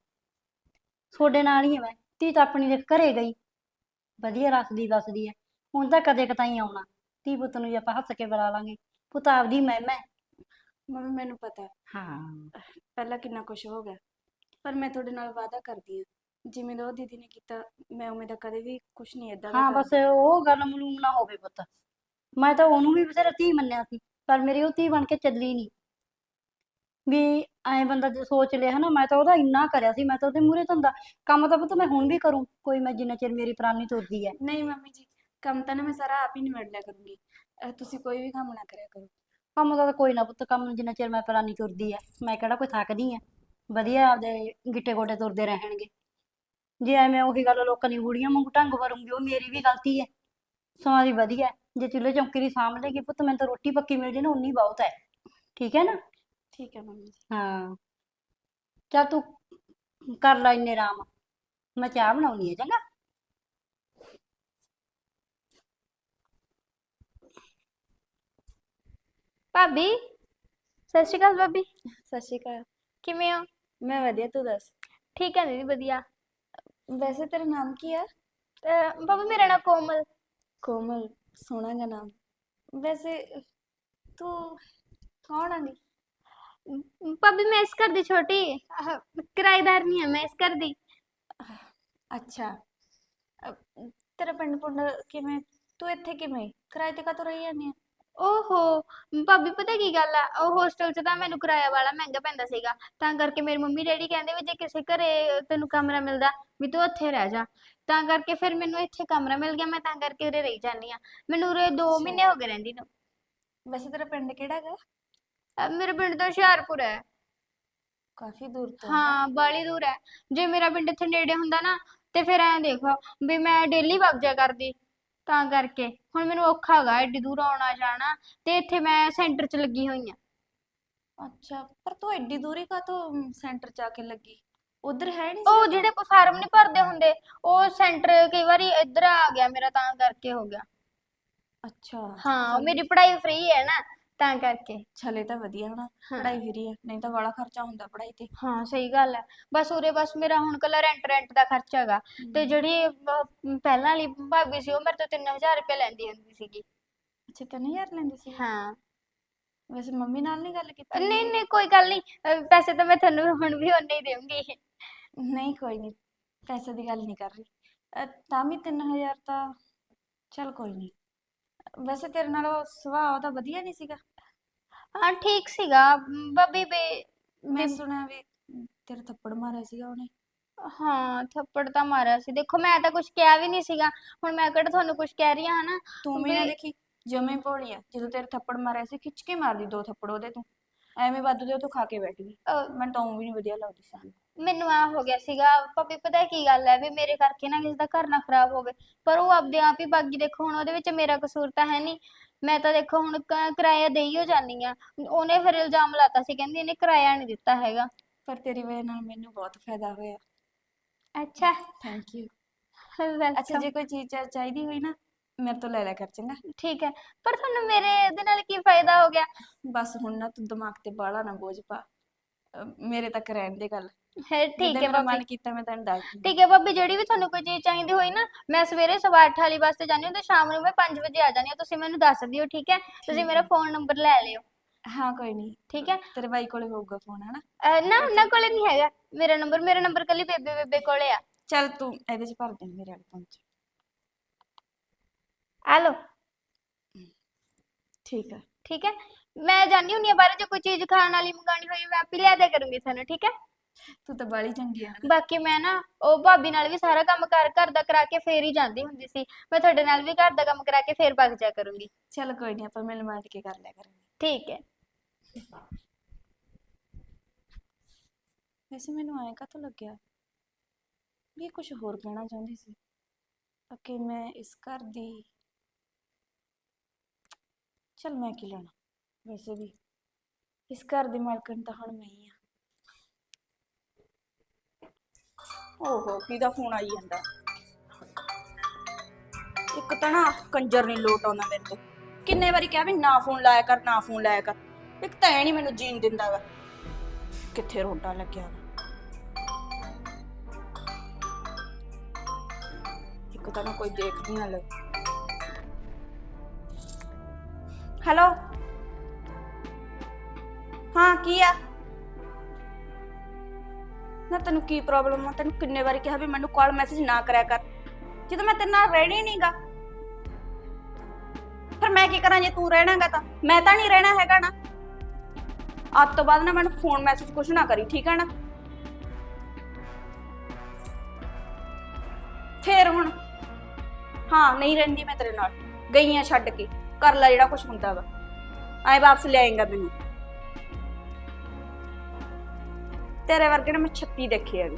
ਤੁਹਾਡੇ ਨਾਲ ਹੀ ਮੈਂ, ਧੀ ਤਾਂ ਆਪਣੀ ਦੇ ਘਰੇ ਗਈ, ਵਧੀਆ ਰਸਦੀ ਬਸਦੀ ਹੈ ਹੁਣ ਤਾਂ ਕਦੇ ਕਤਾਈ ਆਉਣਾ। ਧੀ ਪੁੱਤ ਨੂੰ ਜੇ ਆਪਾਂ ਹੱਸ ਕੇ ਬੁਲਾ ਲਾਂਗੇ। ਪੁੱਤ ਆਪਦੀ ਮਹਿਮਾ ਹੈ।
ਮੰਮੀ ਮੈਨੂੰ ਪਤਾ। ਹੈ।
ਹਾਂ
ਪਹਿਲਾਂ ਕਿੰਨਾ ਕੁਝ ਹੋ ਗਿਆ ਪਰ ਮੈਂ ਤੁਹਾਡੇ ਨਾਲ ਵਾਅਦਾ ਕਰਦੀ ਹਾਂ। ਜਿਵੇਂ ਦਾ ਉਹ ਦੀਦੀ ਨੇ ਕੀਤਾ ਮੈਂ ਉਵੇਂ ਦਾ ਕਦੇ ਵੀ ਕੁਝ ਨਹੀਂ ਏਦਾਂ ਦਾ
ਹਾਂ ਬਸ। ਉਹ ਗੱਲ ਮਲੂਮ ਨਾ ਹੋਵੇ ਪੁੱਤ। ਮੈਂ ਤਾਂ ਉਹਨੂੰ ਵੀ ਬਥੇਰਾ ਧੀ ਮੰਨਿਆ ਸੀ ਪਰ ਮੇਰੀ ਉਹ ਧੀ ਬਣ ਕੇ ਚੱਲੀ ਨਹੀਂ। ਵੀ ਐਂ ਬੰਦਾ ਜੇ ਸੋਚ ਲਿਆ ਹਨਾ ਮੈਂ ਤਾਂ ਉਹਦਾ ਇੰਨਾ ਕਰਿਆ ਸੀ ਮੈਂ ਤਾਂ ਉਹਦੇ ਮੂਹਰੇ ਧੰਦਾ। ਕੰਮ ਤਾਂ ਪੁੱਤ ਮੈਂ ਹੁਣ ਵੀ ਕਰੂੰ ਕੋਈ ਮੈਂ ਜਿੰਨਾ ਚਿਰ ਮੇਰੀ ਪ੍ਰਾਣੀ ਤੁਰਦੀ ਹੈ।
ਨਹੀਂ ਮੰਮੀ ਜੀ ਕੰਮ ਤਾਂ ਨਾ ਮੈਂ ਸਾਰਾ ਆਪ ਹੀ ਨਿਬੜ ਲਿਆ ਕਰੂੰਗੀ। ਅਹ ਤੁਸੀਂ ਕੋਈ ਵੀ ਕੰਮ ਨਾ ਕਰਿਆ ਕਰੋ।
ਕੰਮ ਦਾ ਤਾਂ ਕੋਈ ਨਾ ਪੁੱਤ ਕੰਮ ਜਿੰਨਾ ਚਿਰ ਮੈਂ ਪਰਾਂ ਨਹੀਂ ਤੁਰਦੀ ਐ ਮੈਂ ਕਿਹੜਾ ਕੋਈ ਥੱਕਦੀ ਐ ਵਧੀਆ ਆਪਦੇ ਗਿੱਟੇ ਗੋਡੇ ਤੁਰਦੇ ਰਹਿਣਗੇ। ਜੇ ਐਵੇਂ ਉਹੀ ਗੱਲ ਲੋਕਾਂ ਦੀ ਬੁੜੀਆਂ ਵਾਂਗੂ ਢੰਗ ਵਰੂੰਗੀ ਉਹ ਮੇਰੀ ਵੀ ਗਲਤੀ ਐ ਸਮਾਂ ਦੀ ਵਧੀਆ ਹੈ। ਜੇ ਚੁੱਲ੍ਹੇ ਚੌਂਕੇ ਦੀ ਸਾਂਭ ਲੇਗੀ ਪੁੱਤ ਮੈਨੂੰ ਤਾਂ ਰੋਟੀ ਪੱਕੀ ਮਿਲ ਜੇ ਨਾ ਉਨੀ ਬਹੁਤ ਹੈ ਠੀਕ ਹੈ ਨਾ?
ਠੀਕ ਹੈ ਮੰਮੀ ਜੀ।
ਹਾਂ। ਚੱਲ ਤੂੰ ਕਰ ਲੈ ਇੰਨੇ ਆਰਾਮ। ਮੈਂ ਚਾਹ ਬਣਾਉਣੀ ਹੈ ਚੰਗਾ?
ਭਾਬੀ ਸਤਿ ਸ਼੍ਰੀ ਅਕਾਲ ਭਾਬੀ।
ਸਤਿ ਸ਼੍ਰੀ ਅਕਾਲ।
ਕਿਵੇਂ ਹੋ?
ਮੈਂ ਵਧੀਆ ਤੂੰ ਦੱਸ?
ਠੀਕ ਹੈ ਦੀਦੀ ਵਧੀਆ।
ਵੈਸੇ ਤੇਰਾ ਨਾਮ ਕੀ ਆ?
ਅਹ ਭਾਬੀ ਮੇਰਾ ਨਾਮ ਕੋਮਲ।
ਕੋਮਲ ਸੋਹਣਾ ਜਿਹਾ ਨਾਮ। ਵੈਸੇ ਤੂੰ ਕੌਣ ਆਂਦੀ
ਅਮ, ਭਾਬੀ ਮੈਂ ਇਸ ਘਰ ਦੀ ਛੋਟੀ ਆਹ, ਕਿਰਾਏਦਾਰ ਨਹੀਂ ਹਾਂ ਮੈਂ ਇਸ ਘਰ ਦੀ।
ਅੱਛਾ। ਅ, ਤੇਰਾ ਪਿੰਡ ਪੁੰਡ ਕਿਵੇਂ ਤੂੰ ਇੱਥੇ ਕਿਵੇਂ? ਕਿਰਾਏ ਤੇ ਕਾਤੋਂ ਰਹੀ ਜਾਂਦੀ ਆ?
ਓਹੋ ਭਾਬੀ ਪਤਾ ਕੀ ਗੱਲ ਆ? ਉਹ ਹੋਸਟਲ 'ਚ ਤਾਂ ਮੈਨੂੰ ਕਿਰਾਇਆ ਵਾਲਾ ਮਹਿੰਗਾ ਪੈਂਦਾ ਸੀਗਾ। ਤਾਂ ਕਰਕੇ ਮੇਰੀ ਮੰਮੀ ਡੈਡੀ ਕਹਿੰਦੇ ਵੀ ਜੇ ਕਿਸੇ ਘਰੇ ਤੈਨੂੰ ਕਮਰਾ ਮਿਲਦਾ ਵੀ ਤੂੰ ਉੱਥੇ ਰਹਿ ਜਾ। ਤਾਂ ਕਰਕੇ ਫਿਰ ਮੈਨੂੰ ਇੱਥੇ ਕਮਰਾ ਮਿਲ ਗਿਆ ਮੈਂ ਤਾਂ ਕਰਕੇ ਉਰੇ ਰਹੀ ਜਾਂਦੀ ਆ ਮੈਨੂੰ ਉਰੇ 2
ਅੱਛਾ।
ਮਹੀਨੇ ਹੋ ਗਏ ਰਹਿੰਦੀ ਨੂੰ।
ਵੈਸੇ ਤੇਰਾ ਪਿੰਡ ਕਿਹੜਾ ਹੈਗਾ
ਅਹ ਮੇਰੇ ਪਿੰਡ ਤੋਂ ਹੁਸ਼ਿਆਰਪੁਰ ਹੈ।
ਕਾਫੀ ਦੂਰ ਤੋਂ
ਹਾਂ ਬਾਲੀ ਦੂਰ ਹੈ। ਜੇ ਮੇਰਾ ਪਿੰਡ ਇੱਥੇ ਨੇੜੇ ਹੁੰਦਾ ਨਾ ਤੇ ਫਿਰ ਐਂ ਦੇਖੋ ਵੀ ਮੈਂ ਡੇਲੀ ਵਗ ਜਾ ਕਰਦੀ। ਤਾਂ ਕਰਕੇ। ਹੁਣ ਮੈਨੂੰ ਔਖਾ ਹੈਗਾ ਐਡੀ ਦੂਰ ਆਉਣਾ ਜਾਣਾ ਤੇ ਇੱਥੇ ਮੈਂ ਸੈਂਟਰ 'ਚ ਲੱਗੀ ਹੋਈ ਆ।
ਅੱਛਾ ਪਰ ਤੂੰ ਐਡੀ ਦੂਰੀ ਕਾਤੋਂ ਸੈਂਟਰ ਚ ਆ ਕੇ ਲੱਗੀ? ਉਧਰ ਹੈ ਨਹੀਂ
ਉਹ ਜਿਹੜੇ ਫਾਰਮ ਨਹੀਂ ਭਰਦੇ ਹੁੰਦੇ ਉਹ ਸੈਂਟਰ ਕਈ ਵਾਰੀ ਇੱਧਰ ਆ ਗਿਆ ਮੇਰਾ ਤਾਂ ਕਰਕੇ ਹੋ ਗਿਆ।
ਅੱਛਾ
ਹਾਂ ਮੇਰੀ ਪੜ੍ਹਾਈ ਫ੍ਰੀ ਹੈ ਨਾ। ਤਾਂ ਕਰਕੇ।
ਚਲੇ ਤਾਂ ਵਧੀਆ ਹਨਾ
ਹਾਂ।
ਪੜ੍ਹਾਈ ਫਰੀ ਆ ਨਹੀਂ ਤਾਂ ਵਾਲਾ ਖਰਚਾ ਹੁੰਦਾ ਪੜ੍ਹਾਈ ਤੇ।
ਹਾਂ ਸਹੀ ਗੱਲ ਹੈ ਬਸ ਉਰੇ ਬਸ ਮੇਰਾ ਹੁਣ ਕੱਲਾ ਰੈਂਟ ਰੈਂਟ ਦਾ ਖਰਚਾ ਹੈਗਾ। ਤੇ ਜਿਹੜੀ ਅਹ, ਪਹਿਲਾਂ ਵਾਲੀ ਭਾਬੀ ਸੀ ਉਹ ਮੇਰੇ ਤੋਂ 3000 ਰੁਪਏ ਲੈਂਦੀ ਹੁੰਦੀ ਸੀਗੀ।
ਅੱਛਾ 3000 ਲੈਂਦੀ ਸੀ?
ਹਾਂ।
ਵੈਸੇ ਮੰਮੀ ਨਾਲ ਨਹੀਂ ਗੱਲ ਕੀਤੀ
ਨਹੀਂ ਨਹੀਂ ਕੋਈ ਗੱਲ ਨਹੀਂ। ਅਹ ਪੈਸੇ ਤਾਂ ਮੈਂ ਤੁਹਾਨੂੰ ਹੁਣ ਵੀ ਉਨੇ ਹੀ ਦੇਵਾਂਗੀ
ਨਹੀਂ ਕੋਈ ਨਹੀਂ ਪੈਸੇ ਦੀ ਗੱਲ ਨਹੀਂ ਕਰ ਰਹੀ। ਅ, ਤਾਂ ਵੀ 3000 ਤਾਂ ਚਲ ਕੋਈ ਨਹੀਂ। ਵੈਸੇ ਤੇਰੇ ਨਾਲ ਉਹ ਸੁਭਾਅ ਉਹਦਾ ਵਧੀਆ ਨਹੀਂ ਸੀਗਾ?
ਹਾਂ ਠੀਕ ਸੀਗਾ। ਮ, ਬੱਬੀ ਬੇ
ਮੈਂ
ਵੀ-
ਸੁਣਿਆ ਵੀ ਤੇਰੇ ਥੱਪੜ ਮਾਰਿਆ ਸੀਗਾ ਉਹਨੇ।
ਹਾਂ ਥੱਪੜ ਤਾਂ ਮਾਰਿਆ ਸੀ। ਦੇਖੋ ਮੈਂ ਤਾਂ ਕੁਝ ਕਿਹਾ ਵੀ ਨਹੀਂ ਸੀਗਾ। ਹੁਣ ਮੈਂ ਕਿਹੜਾ ਤੁਹਾਨੂੰ ਕੁਝ ਕਹਿ ਰਹੀ ਹਾਂ ਹਨਾ?
ਤੂੰ ਵੀ ਨਾ ਦੇਖੀ ਜਮੇ ਭੋਲੀ ਆ। ਜਦੋਂ ਤੇਰੇ ਥੱਪੜ ਮਾਰਿਆ ਸੀ ਖਿੱਚ ਕੇ ਮਾਰਦੀ ਦੋ ਥੱਪੜ ਉਹਦੇ ਤੂੰ। ਐਵੇਂ ਵਾਧੂ ਦੇ ਉਹ ਤੋਂ ਖਾ ਕੇ ਬੈਠ ਗਈ।
ਅਹ,
ਮੈਨੂੰ ਤਾਂ ਉਹ ਵੀ ਨਹੀਂ ਵਧੀਆ ਲੱਗਦੀ ਸੀ
ਮੈਨੂੰ ਆ ਹੋ ਗਿਆ ਸੀਗਾ ਭਾਬੀ ਪਤਾ ਕੀ ਗੱਲ ਹੈ ਵੀ ਮੇਰੇ ਕਰਕੇ ਨਾ ਕਿਸੇ ਦਾ ਘਰ ਨਾ ਖਰਾਬ ਹੋਵੇ। ਪਰ ਉਹ ਆਪਦੇ ਆਪ ਹੀ ਬਾਗੀ ਦੇਖੋ ਹੁਣ ਉਹਦੇ ਵਿੱਚ ਮੇਰਾ ਕਸੂਰ ਤਾਂ ਹੈ ਨਹੀਂ ਮੈਂ ਤਾਂ ਦੇਖੋ ਹੁਣ ਕ- ਕਿਰਾਇਆ ਦੇਈ ਹੋ ਜਾਨੀ ਆ। ਉਹਨੇ ਫਿਰ ਇਲਜ਼ਾਮ ਲਾਤਾ ਸੀ ਕਹਿੰਦੀ ਇਹਨੇ ਕਿਰਾਇਆ ਨਹੀਂ ਦਿੱਤਾ ਹੈਗਾ।
ਪਰ ਤੇਰੀ ਵਜ੍ਹਾ ਨਾਲ ਮੈਨੂੰ ਬਹੁਤ ਫਾਇਦਾ ਹੋਇਆ।
ਅੱਛਾ।
Thank you. ਅੱਛਾ ਜੇ ਕੋਈ ਚੀਜ਼ ਚਾ- ਚਾਹੀਦੀ ਹੋਈ ਨਾ ਮੇਰੇ ਤੋਂ ਲੈ ਲਿਆ ਕਰ ਚੰਗਾ।
ਠੀਕ ਹੈ ਪਰ ਤੁਹਾਨੂੰ ਮੇਰੇ ਇਹਦੇ ਨਾਲ ਕੀ ਫਾਇਦਾ ਹੋ ਗਿਆ?
ਬਸ ਹੁਣ ਨਾ ਤੂੰ ਦਿਮਾਗ ਤੇ ਬਾਹਲਾ ਨਾ ਬੋਝ ਪਾ। ਅਹ ਮੇਰੇ ਤੱਕ ਰਹਿਣ ਦੇ ਗੱਲ।
ਹੈ ਠੀਕ
ਜਿੱਦਾਂ
ਹੈ
ਮੇਰਾ
ਭਾਬੀ।
ਮਨ ਕੀਤਾ ਮੈਂ ਤੈਨੂੰ ਦੱਸ
ਠੀਕ ਹੈ ਭਾਬੀ ਜਿਹੜੀ ਵੀ ਤੁਹਾਨੂੰ ਕੋਈ ਚੀਜ਼ ਚਾਹੀਦੀ ਹੋਈ ਨਾ ਮੈਂ ਸਵੇਰੇ ਸਵਾ ਅੱਠ ਵਾਲੀ ਬੱਸ ਤੇ ਜਾਂਦੀ ਹਾਂ ਤੇ ਸ਼ਾਮ ਨੂੰ ਮੈਂ 5 ਵਜੇ ਆ ਜਾਂਦੀ ਹਾਂ। ਤੁਸੀਂ ਮੈਨੂੰ ਦੱਸ ਦਿਓ ਠੀਕ ਹੈ? ਤੁਸੀਂ ਮੇਰਾ ਫੋਨ ਨੰਬਰ ਲੈ ਲਿਓ।
ਹਾਂ ਕੋਈ ਨਹੀਂ
ਠੀਕ ਹੈ?
ਤੇਰੇ ਬਾਈ ਕੋਲੇ ਹੋਊਗਾ ਫੋਨ ਹਨਾ?
ਅਹ ਨਾ ਉਹਨਾਂ ਕੋਲੇ ਨਹੀਂ ਹੈਗਾ। ਮੇਰਾ ਨੰਬਰ ਮੇਰਾ ਨੰਬਰ ਕੱਲੀ ਬੇਬੇ ਬੇਬੇ ਕੋਲੇ ਆ।
ਚੱਲ ਤੂੰ ਇਹਦੇ ਚ ਭਰ ਦੇ ਮੇਰੇ ਵਾਲੇ ਫੋਨ ਚ।
ਆ ਲਓ
ਠੀਕ ਹੈ
ਠੀਕ ਹੈ? ਮੈਂ ਜਾਣੀ ਹੁੰਦੀ ਹਾਂ ਬਾਹਰ ਜੇ ਕੋਈ ਚੀਜ਼ ਖਾਣ ਵਾਲੀ ਮੰਗਾਣੀ ਹੋਈ ਮੈਂ ਆਪੇ ਲਿਆ ਦਿਆ ਕਰੂੰਗੀ ਤੁਹਾਨੂੰ ਠੀਕ ਹੈ?
ਤੂੰ ਤਾਂ ਬਾਲੀ ਚੰਗੀ ਹੈ
ਬਾਕੀ ਮੈਂ ਨਾ ਉਹ ਭਾਬੀ ਨਾਲ ਵੀ ਸਾਰਾ ਕੰਮ ਕਰ ਘਰ ਦਾ ਕਰਾ ਕੇ ਫੇਰ ਹੀ ਜਾਂਦੀ ਹੁੰਦੀ ਸੀ। ਮੈਂ ਤੁਹਾਡੇ ਨਾਲ ਵੀ ਘਰ ਦਾ ਕੰਮ ਕਰਾ ਕੇ ਫੇਰ ਭੱਜ ਜਾ ਕਰੂੰਗੀ।
ਚੱਲ ਕੋਈ ਨਹੀਂ ਆਪਾਂ ਮਿਲ ਮਾਰ ਕੇ ਕਰ ਲਿਆ ਕਰਾਂਗੇ।
ਠੀਕ ਹੈ।
ਵੈਸੇ ਮੈਨੂੰ ਐਂ ਕਾਹਤੋਂ ਲੱਗਿਆ ਵੀ ਇਹ ਕੁਝ ਹੋਰ ਕਹਿਣਾ ਚਾਹੁੰਦੀ ਸੀ। ਕਿ ਮੈਂ ਇਸ ਘਰ ਦੀ ਚਲ ਮੈਂ ਕੀ ਲੈਣਾ। ਵੈਸੇ ਵੀ ਇਸ ਘਰ ਦੀ ਮਾਲਕਣ ਤਾਂ ਹੁਣ ਮੈਂ ਹੀ ਆ। ਓਹੋ ਕਿਹਦਾ ਫੋਨ ਆਈ ਜਾਂਦਾ। ਇੱਕ ਤਾਂ ਨਾ ਕੰਜਰ ਨਹੀਂ ਲੋਟ ਆਉਂਦਾ ਮੇਰੇ ਤੋਂ। ਕਿੰਨੇ ਵਾਰੀ ਕਿਹਾ ਵੀ ਨਾ ਫੋਨ ਲਾਇਆ ਕਰ, ਨਾ ਫੋਨ ਲਾਇਆ ਕਰ। ਇੱਕ ਤਾਂ ਐ ਨਹੀਂ ਮੈਨੂੰ ਜੀਣ ਦਿੰਦਾ ਵਾ ਕਿੱਥੇ ਰੋਡਾ ਲੱਗਿਆ ਵਾ। ਇੱਕ ਤਾਂ ਨਾ ਕੋਈ ਦੇਖਦੀ ਨਾ ਲੈ ਹੈਲੋ। ਹਾਂ, ਕੀ ਆ? ਨਾ ਤੈਨੂੰ ਕੀ ਪ੍ਰੋਬਲਮ ਆ? ਤੈਨੂੰ ਕਿੰਨੇ ਵਾਰੀ ਕਿਹਾ ਵੀ ਮੈਨੂੰ ਕਾਲ ਮੈਸੇਜ ਨਾ ਕਰਿਆ ਕਰ। ਜਦੋਂ ਮੈਂ ਤੇਰੇ ਨਾਲ ਰਹਿਣਾ ਨਹੀਂਗਾ ਫਿਰ ਮੈਂ ਕੀ ਕਰਾਂ ਜੇ ਤੂੰ ਰਹਿਣਾਗਾ ਤਾਂ? ਮੈਂ ਤਾਂ ਨਹੀਂ ਰਹਿਣਾ ਹੈਗਾ ਨਾ। ਅੱਜ ਤੋਂ ਬਾਅਦ ਨਾ ਮੈਨੂੰ ਫੋਨ ਮੈਸੇਜ ਕੁਛ ਨਾ ਕਰੀ, ਠੀਕ ਹੈ ਨਾ? ਫੇਰ ਹੁਣ, ਹਾਂ, ਨਹੀਂ ਰਹਿੰਦੀ ਮੈਂ ਤੇਰੇ ਨਾਲ। ਗਈਆਂ ਛੱਡ ਕੇ। ਕਰ ਲੈ ਜਿਹੜਾ ਕੁਝ ਹੁੰਦਾ ਵਾ। ਆਏ ਵਾਪਸ ਲਿਆਏਗਾ ਮੈਨੂੰ। ਤੇਰੇ ਵਰਗੇ ਨੇ ਮੈਂ 36 ਦੇਖੇ ਆ ਵੀ।